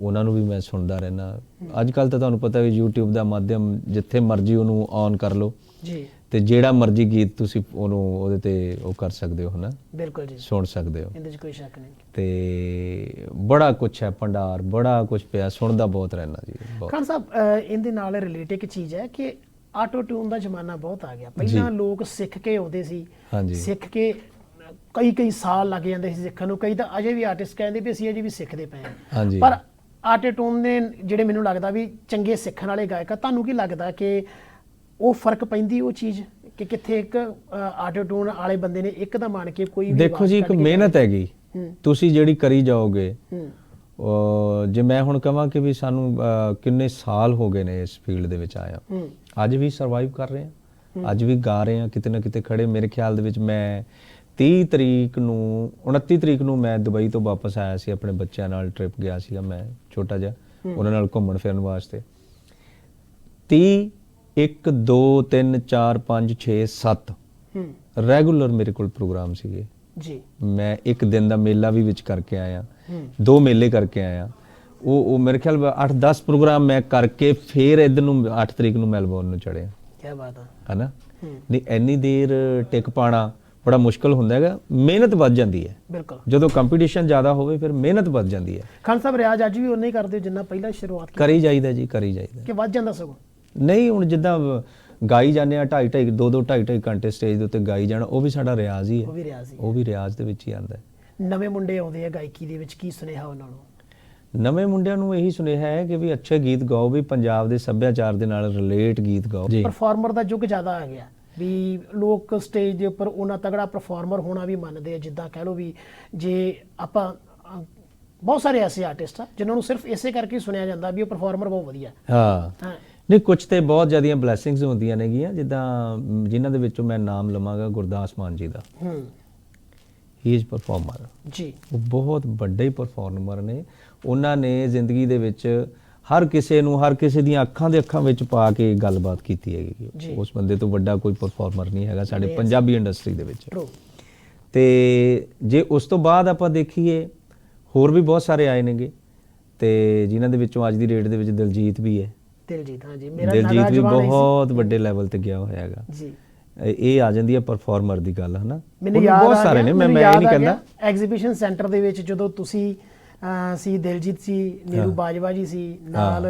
ਉਹਨਾਂ ਨੂੰ ਵੀ ਮੈਂ ਸੁਣਦਾ ਰਹਿਣਾ ਅੱਜ ਕੱਲ ਤਾਂ ਤੁਹਾਨੂੰ ਪਤਾ ਹੈ YouTube ਦਾ ਮਾਧਿਅਮ ਜਿੱਥੇ ਮਰਜ਼ੀ ਉਹਨੂੰ ਔਨ ਕਰ ਲਓ। ਜੀ। ਤੇ ਜਿਹੜਾ ਮਰਜ਼ੀ ਗੀਤ ਤੁਸੀਂ ਉਹਨੂੰ ਉਹਦੇ ਤੇ ਉਹ ਕਰ ਸਕਦੇ ਹੋ ਨਾ ਬਿਲਕੁਲ ਜੀ। ਸੁਣ ਸਕਦੇ ਹੋ। ਇਹਦੇ 'ਚ ਕੋਈ ਸ਼ੱਕ ਨਹੀਂ। ਤੇ ਬੜਾ ਕੁਝ ਹੈ ਭੰਡਾਰ ਬੜਾ ਕੁਝ ਪਿਆ ਸੁਣਦਾ ਬਹੁਤ ਰਹਿਣਾ ਜੀ ਖਾਨ ਸਾਹਿਬ ਇਹਦੇ ਨਾਲ ਰਿਲੇਟ ਇੱਕ ਚੀਜ਼ ਹੈ ਕਿ ਆਟੋ ਟਿਊਨ ਦਾ ਜ਼ਮਾਨਾ ਬਹੁਤ ਆ ਗਿਆ। ਪਹਿਲਾਂ ਲੋਕ ਸਿੱਖ ਕੇ ਆਉਂਦੇ ਸੀ। ਸਿੱਖ ਕੇ ਕਈ ਕਈ ਸਾਲ ਲੱਗ ਜਾਂਦੇ ਸੀ ਸਿੱਖਣ ਨੂੰ ਕਈ ਤਾਂ ਅਜੇ ਵੀ ਆਰਟਿਸਟ ਕਹਿੰਦੇ ਵੀ ਅਸੀਂ ਅਜੇ ਵੀ ਸਿੱਖਦੇ ਪਏ ਹਾਂ। ਪਰ ਆਟੋ ਟਿਊਨ ਨੇ ਜਿਹੜੇ ਮੈਨੂੰ ਲੱਗਦਾ ਵੀ ਚੰਗੇ ਸਿੱਖਣ ਵਾਲੇ ਗਾਇਕ ਆ ਤੁਹਾਨੂੰ ਕੀ ਲੱਗਦਾ ਕਿ ਉਹ ਫ਼ਰਕ ਪੈਂਦੀ ਉਹ ਚੀਜ਼? ਕਿ ਕਿੱਥੇ ਇੱਕ ਆਟੋ ਟਿਊਨ ਵਾਲੇ ਬੰਦੇ ਨੇ ਇੱਕ ਦਾ ਮੰਨ ਕੇ ਕੋਈ ਵੀ ਦੇਖੋ ਜੀ ਇੱਕ ਮਿਹਨਤ ਹੈਗੀ। ਤੁਸੀਂ ਜਿਹੜੀ ਕਰੀ ਜਾਓਗੇ ਜੇ ਮੈਂ ਹੁਣ ਕਹਾਂ ਕਿ ਵੀ ਸਾਨੂੰ ਕਿੰਨੇ ਸਾਲ ਹੋ ਗਏ ਨੇ ਇਸ ਫੀਲਡ ਦੇ ਵਿੱਚ ਆਇਆ ਅੱਜ ਵੀ ਸਰਵਾਈਵ ਕਰ ਰਹੇ ਹਾਂ। ਅੱਜ ਵੀ ਗਾ ਰਹੇ ਹਾਂ ਕਿਤੇ ਨਾ ਕਿਤੇ ਖੜੇ। ਮੇਰੇ ਖਿਆਲ ਦੇ ਵਿੱਚ ਮੈਂ 30 ਤਰੀਕ ਨੂੰ 29 ਤਰੀਕ ਨੂੰ ਮੈਂ ਦੁਬਈ ਤੋਂ ਵਾਪਸ ਆਇਆ ਸੀ ਆਪਣੇ ਬੱਚਿਆਂ ਨਾਲ ਟ੍ਰਿਪ ਗਿਆ ਸੀਗਾ ਮੈਂ ਛੋਟਾ ਜਿਹਾ ਉਹਨਾਂ ਨਾਲ ਘੁੰਮਣ ਫਿਰਨ ਵਾਸਤੇ। 30 1 2 3 4 5 6 7 ਹੂੰ। ਰੈਗੂਲਰ ਮੇਰੇ ਕੋਲ ਪ੍ਰੋਗਰਾਮ ਸੀਗੇ। ਜੀ। ਮੈਂ ਇੱਕ ਦਿਨ ਦਾ ਮੇਲਾ ਵੀ ਵਿੱਚ ਕਰਕੇ ਆਇਆ। ਹੂੰ। ਦੋ ਮੇਲੇ ਕਰਕੇ ਆਇਆ। ਉਹ ਉਹ ਮੇਰੇ ਖਿਆਲ 8-10 ਪ੍ਰੋਗਰਾਮ ਮੈਂ ਕਰਕੇ ਫੇਰ ਇਧਰ ਨੂੰ 8 ਤਰੀਕ ਨੂੰ ਮੈਲਬੌਰਨ ਨੂੰ ਚੜਿਆ ਕੀ ਬਾਤ ਆ। ਹਨਾ? ਹੂੰ। ਨਹੀਂ ਇੰਨੀ ਦੇਰ ਟਿਕ ਪਾਣਾ ਬੜਾ ਮੁਸ਼ਕਲ ਹੁੰਦਾ ਹੈਗਾ ਮਿਹਨਤ ਵੱਧ ਜਾਂਦੀ ਹੈ। ਬਿਲਕੁਲ। ਜਦੋਂ ਕੰਪੀਟੀਸ਼ਨ ਜ਼ਿਆਦਾ ਹੋਵੇ ਫਿਰ ਮਿਹਨਤ ਵੱਧ ਜਾਂਦੀ ਹੈ। ਖਾਨ ਸਾਹਿਬ ਰਿਆਜ਼ ਅੱਜ ਵੀ ਉਨਾ ਹੀ ਕਰਦੇ ਹੋ ਜਿੰਨਾ ਪਹਿਲਾਂ ਸ਼ੁਰੂਆਤ ਕੀਤੀ? ਕਰੀ ਜਾਈਦਾ ਜੀ ਕਰੀ ਜਾਈਦਾ। ਕਿ ਵੱਧ ਜਾਂਦਾ ਸਗੋਂ? ਨਹੀਂ ਹੁਣ ਜਿੱਦਾਂ ਗਾਈ ਜਾਂਦੇ ਆ 2.5 2.5 2 2 2.5 ਘੰਟੇ ਸਟੇਜ ਦੇ ਉੱਤੇ ਗਾਈ ਜਾਣਾ ਉਹ ਵੀ ਸਾਡਾ ਰਿਆਜ਼ ਹੀ ਉਹ ਹੈ ਵੀ ਰਿਆਜ਼ ਹੀ ਉਹ ਵੀ ਰਿਆਜ਼ ਦੇ ਵਿੱਚ ਹੀ ਆਉਂਦਾ ਹੈ। ਨਵੇਂ ਮੁੰਡੇ ਆਉਂਦੇ ਆ ਗਾਇਕੀ ਦੇ ਵਿੱਚ ਕੀ ਸੁਨੇਹਾ ਉਹਨਾਂ ਨੂੰ? ਨਵੇਂ ਮੁੰਡਿਆਂ ਨੂੰ ਇਹੀ ਸੁਨੇਹਾ ਹੈ ਕਿ ਵੀ ਅੱਛੇ ਗੀਤ ਗਾਓ ਵੀ ਪੰਜਾਬ ਦੇ ਸੱਭਿਆਚਾਰ ਦੇ ਨਾਲ ਰਿਲੇਟ ਗੀਤ ਗਾਓ। ਪਰਫਾਰਮਰ ਦਾ ਯੁੱਗ ਜ਼ਿਆਦਾ ਆ ਗਿਆ। ਵੀ ਲੋਕ ਸਟੇਜ ਦੇ ਉੱਪਰ ਉਹਨਾਂ ਤਗੜਾ ਪਰਫਾਰਮਰ ਹੋਣਾ ਵੀ ਮੰਨਦੇ ਆ ਜਿੱਦਾਂ ਕਹਿ ਲਓ ਵੀ ਜੇ ਆਪਾਂ ਬਹੁਤ ਸਾਰੇ ਐਸੇ ਆਰਟਿਸਟ ਆ ਜਿਨ੍ਹਾਂ ਨੂੰ ਸਿਰਫ ਇਸੇ ਕਰਕੇ ਸੁਣਿਆ ਜਾਂਦਾ ਵੀ ਉਹ ਪਰਫਾਰਮਰ ਬਹੁਤ ਵਧੀਆ। ਹਾਂ। ਹਾਂ। ਨਹੀਂ ਕੁਝ ਤੇ ਬਹੁਤ ਜ਼ਿਆਦੀਆਂ ਬਲੇਸਿੰਗਸ ਹੁੰਦੀਆਂ ਨੇਗੀਆਂ ਜਿੱਦਾਂ ਜਿਨ੍ਹਾਂ ਦੇ ਵਿੱਚੋਂ ਮੈਂ ਨਾਮ ਲਵਾਂਗਾ ਗੁਰਦਾਸ ਮਾਨ ਜੀ ਦਾ। ਹੂੰ। ਹੀ ਇਜ਼ ਪਰਫਾਰਮਰ ਜੀ। ਉਹ ਬਹੁਤ ਵੱਡੇ ਪਰਫਾਰਮਰ ਨੇ। ਉਹਨਾਂ ਨੇ ਜ਼ਿੰਦਗੀ ਦੇ ਵਿੱਚ ਹਰ ਕਿਸੇ ਨੂੰ ਹਰ ਕਿਸੇ ਦੀਆਂ ਅੱਖਾਂ ਦੇ ਅੱਖਾਂ ਵਿੱਚ ਪਾ ਕੇ ਗੱਲਬਾਤ ਕੀਤੀ। ਹੈਗੀ ਉਸ ਬੰਦੇ ਤੋਂ ਵੱਡਾ ਕੋਈ ਪਰਫਾਰਮਰ ਨਹੀਂ ਹੈਗਾ ਸਾਡੇ ਪੰਜਾਬੀ ਇੰਡਸਟਰੀ ਦੇ ਵਿੱਚ। ਤੇ ਜੇ ਉਸ ਤੋਂ ਬਾਅਦ ਆਪਾਂ ਦੇਖੀਏ ਹੋਰ ਵੀ ਬਹੁਤ ਸਾਰੇ ਆਏ ਨੇਗੇ। ਤੇ ਜਿਨ੍ਹਾਂ ਦੇ ਵਿੱਚੋਂ ਅੱਜ ਦੀ ਡੇਟ ਦੇ ਵਿੱਚ ਦਿਲਜੀਤ ਵੀ ਹੈ। ਦਿਲਜੀਤ ਹਾਂ ਜੀ ਮੇਰਾ ਦਿਲਜੀਤ ਵੀ ਬਹੁਤ ਵੱਡੇ ਲੈਵਲ ਤੇ ਗਿਆ ਹੋਇਆ ਹੈਗਾ। ਜੀ। ਇਹ ਆ ਜਾਂਦੀ ਹੈ ਪਰਫਾਰਮਰ ਦੀ ਗੱਲ ਹਨਾ? ਮੈਨੂੰ ਬਹੁਤ ਸਾਰੇ ਨੇ ਮੈਂ ਮੈਂ ਇਹ ਨਹੀਂ ਕਹਿੰਦਾ। ਐਗਜ਼ੀਬਿਸ਼ਨ ਸੈਂਟਰ ਦੇ ਵਿੱਚ ਜਦੋਂ ਤੁਸੀਂ ਸੀ ਦਿਲਜੀਤ ਸੀ ਨੀਰੂ ਬਾਜਵਾ ਜੀ ਸੀ ਨਾਲ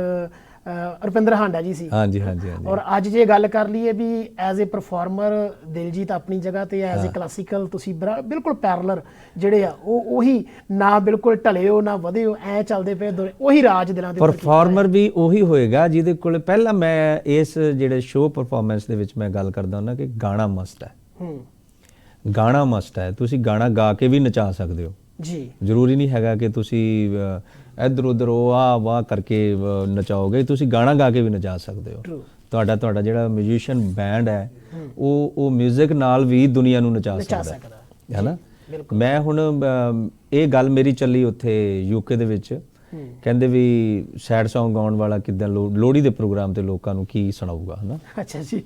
ਰੁਪਿੰਦਰ ਹਾਂਡਾ ਜੀ ਸੀ। ਹਾਂਜੀ ਹਾਂਜੀ ਹਾਂਜੀ। ਔਰ ਅੱਜ ਜੇ ਗੱਲ ਕਰ ਲਈਏ ਵੀ ਐਜ਼ ਅ ਪਰਫਾਰਮਰ ਦਿਲਜੀਤ ਆਪਣੀ ਜਗ੍ਹਾ ਤੇ ਐਜ਼ ਅ ਕਲਾਸੀਕਲ ਤੁਸੀਂ ਬਿਲਕੁਲ ਪੈਰਲਰ ਜਿਹੜੇ ਆ ਉਹ ਉਹੀ ਨਾ ਬਿਲਕੁਲ ਢਲਿਓ ਨਾ ਵਧਿਓ ਐ ਚੱਲਦੇ ਪਏ ਉਹੀ ਰਾਜ ਦਿਲਾਂ ਦੇ ਪਰਫਾਰਮਰ ਵੀ ਉਹੀ ਹੋਏਗਾ ਜਿਹਦੇ ਕੋਲ ਪਹਿਲਾਂ ਮੈਂ ਇਸ ਜਿਹੜੇ ਸ਼ੋਅ ਪਰਫਾਰਮੈਂਸ ਦੇ ਵਿੱਚ ਮੈਂ ਗੱਲ ਕਰਦਾ ਹੁੰਦਾ ਕਿ ਗਾਣਾ ਮਸਟ ਹੈ। ਹੂੰ। ਗਾਣਾ ਮਸਟ ਹੈ ਤੁਸੀਂ ਗਾਣਾ ਗਾ ਕੇ ਵੀ ਨਚਾ ਸਕਦੇ ਹੋ। ਜੀ। ਜ਼ਰੂਰੀ ਨਹੀਂ ਹੈਗਾ ਕਿ ਤੁਸੀਂ ਇੱਧਰ ਉੱਧਰ ਉਹ ਆ ਵਾਹ ਕਰਕੇ ਨਚਾਓਗੇ। ਤੁਸੀਂ ਗਾਣਾ ਗਾ ਕੇ ਵੀ ਨਚਾ ਸਕਦੇ ਹੋ। ਤੁਹਾਡਾ ਤੁਹਾਡਾ ਜਿਹੜਾ ਮਿਊਜ਼ੀਸ਼ੀਅਨ ਬੈਂਡ ਹੈ ਉਹ ਉਹ 뮤직 ਨਾਲ ਵੀ ਦੁਨੀਆ ਨੂੰ ਨਚਾ ਸਕਦਾ ਹੈ। ਹੈਨਾ ਮੈਂ ਹੁਣ ਇਹ ਗੱਲ ਮੇਰੀ ਚੱਲੀ ਉੱਥੇ ਯੂਕੇ ਦੇ ਵਿੱਚ। ਕਹਿੰਦੇ ਵੀ ਸੈਡ Song ਗਾਉਣ ਵਾਲਾ ਕਿਦਾਂ ਲੋਹੜੀ ਦੇ ਪ੍ਰੋਗਰਾਮ ਤੇ ਲੋਕਾਂ ਨੂੰ ਕੀ ਸੁਣਾਊਗਾ ਹਨਾ ਅੱਛਾ ਜੀ।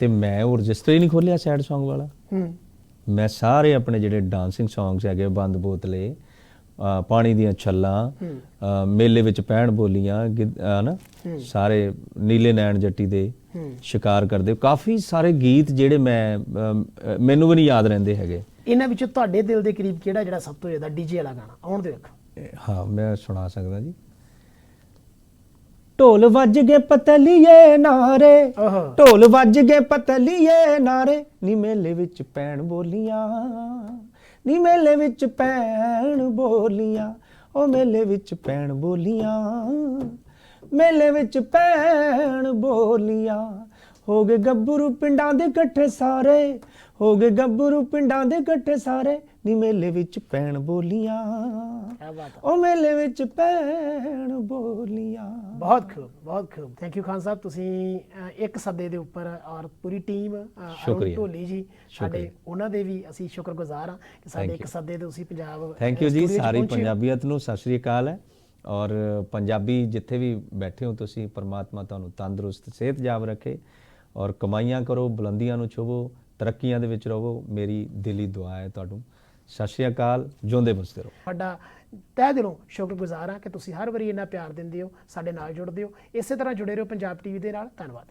ਤੇ ਮੈਂ ਉਹ ਰਜਿਸਟਰ ਹੀ ਨਹੀਂ ਖੋਲਿਆ ਸੈਡ Song ਵਾਲਾ। ਹੂੰ। ਮੈਂ ਸਾਰੇ ਆਪਣੇ ਜਿਹੜੇ ਡਾਂਸਿੰਗ ਸੌਂਗਸ ਹੈਗੇ ਬੰਦ ਬੋਤਲੇ ਪਾਣੀ ਦੀਆਂ ਛੱਲਾਂ ਮੇਲੇ ਵਿੱਚ ਪੈਣ ਬੋਲੀਆਂ ਗਿੱਧ- ਅਹ ਨਾ ਸਾਰੇ ਨੀਲੇ ਨੈਣ ਜੱਟੀ ਦੇ ਸ਼ਿਕਾਰ ਕਰਦੇ। ਕਾਫੀ ਸਾਰੇ ਗੀਤ ਜਿਹੜੇ ਮੈਂ ਮੈਨੂੰ ਵੀ ਨਹੀਂ ਯਾਦ ਰਹਿੰਦੇ ਹੈਗੇ। ਇਹਨਾਂ ਵਿੱਚੋਂ ਤੁਹਾਡੇ ਦਿਲ ਦੇ ਕਰੀਬ ਕਿਹੜਾ ਜਿਹੜਾ ਸਭ ਤੋਂ ਜ਼ਿਆਦਾ ਡੀਜੇ ਵਾਲਾ ਗਾਣਾ? ਆਉਣ ਇੱਕ। ਇਹ ਹਾਂ ਮੈਂ ਸੁਣਾ ਸਕਦਾ ਜੀ। ਢੋਲ ਵੱਜ ਗਏ ਪਤਲੀਏ ਨਾਰੇ। ਢੋਲ ਵੱਜ ਗਏ ਪਤਲੀਏ ਨਾਰੇ। ਨੀ ਮੇਲੇ ਵਿੱਚ ਪੈਣ ਬੋਲੀਆਂ ਨੀ ਮੇਲੇ ਵਿੱਚ ਪੈਣ ਬੋਲੀਆਂ। ਉਹ ਮੇਲੇ ਵਿੱਚ ਪੈਣ ਬੋਲੀਆਂ ਮੇਲੇ ਵਿੱਚ ਪੈਣ ਬੋਲੀਆਂ। ਹੋ ਗਏ ਗੱਭਰੂ ਪਿੰਡਾਂ ਦੇ ਇਕੱਠੇ ਸਾਰੇ। ਹੋ ਗਏ ਗੱਭਰੂ ਪਿੰਡਾਂ ਦੇ ਇਕੱਠੇ ਸਾਰੇ। ਨੀ ਮੇਲੇ ਵਿੱਚ ਪੈਣ ਬੋਲੀਆਂ। ਕੀ ਬਾਤ ਹੈ ਉਹ ਮੇਲੇ ਵਿੱਚ ਪੈਣ ਬੋਲੀਆਂ। ਬਹੁਤ ਖੂਬ ਬਹੁਤ ਖੂਬ। ਥੈਂਕ ਯੂ ਖਾਨ ਸਾਹਿਬ ਤੁਸੀਂ ਅ, ਇੱਕ ਸੱਦੇ ਦੇ ਉੱਪਰ ਔਰ ਪੂਰੀ ਟੀਮ ਅਰੁਣ ਸ਼ੁਕਰੀਆ। ਢੋਲੀ ਜੀ ਸਾਡੇ ਉਹਨਾਂ ਦੇ ਵੀ ਅਸੀਂ ਸ਼ੁਕਰਗੁਜ਼ਾਰ ਹਾਂ ਕਿ ਸਾਡੇ ਇੱਕ ਸੱਦੇ ਤੇ ਤੁਸੀਂ Punjab thank you ji studio 'ਚ ਸਾਰੀ ਪਹੁੰਚੇ ਹੋ। ਪੰਜਾਬੀਅਤ ਨੂੰ ਸਤਿ ਸ੍ਰੀ ਅਕਾਲ ਹੈ। ਔਰ ਪੰਜਾਬੀ ਜਿੱਥੇ ਵੀ ਬੈਠੇ ਹੋ ਤੁਸੀਂ ਪਰਮਾਤਮਾ ਤੁਹਾਨੂੰ ਤੰਦਰੁਸਤ ਸਿਹਤਯਾਬ ਰੱਖੇ। ਔਰ ਕਮਾਈਆਂ ਕਰੋ ਬੁਲੰਦੀਆਂ ਨੂੰ ਛੁਵੋ। ਤਰੱਕੀਆਂ ਦੇ ਵਿੱਚ ਰਹੋ, ਮੇਰੀ ਦਿਲੀ ਦੁਆ ਹੈ ਤੁਹਾਨੂੰ। ਸਤਿ ਸ੍ਰੀ ਅਕਾਲ, ਜਿਉਂਦੇ ਬਸਦੇ ਰਹੋ। ਤੁਹਾਡਾ ਤਹਿ ਦਿਲੋਂ ਸ਼ੁਕਰਗੁਜ਼ਾਰ ਹਾਂ ਕਿ ਤੁਸੀਂ ਹਰ ਵਾਰੀ ਇੰਨਾ ਪਿਆਰ ਦਿੰਦੇ ਹੋ, ਸਾਡੇ ਨਾਲ ਜੁੜਦੇ ਹੋ। ਇਸੇ ਤਰ੍ਹਾਂ ਜੁੜੇ ਰਹੋ ਪੰਜਾਬ ਟੀਵੀ ਦੇ ਨਾਲ। ਧੰਨਵਾਦ।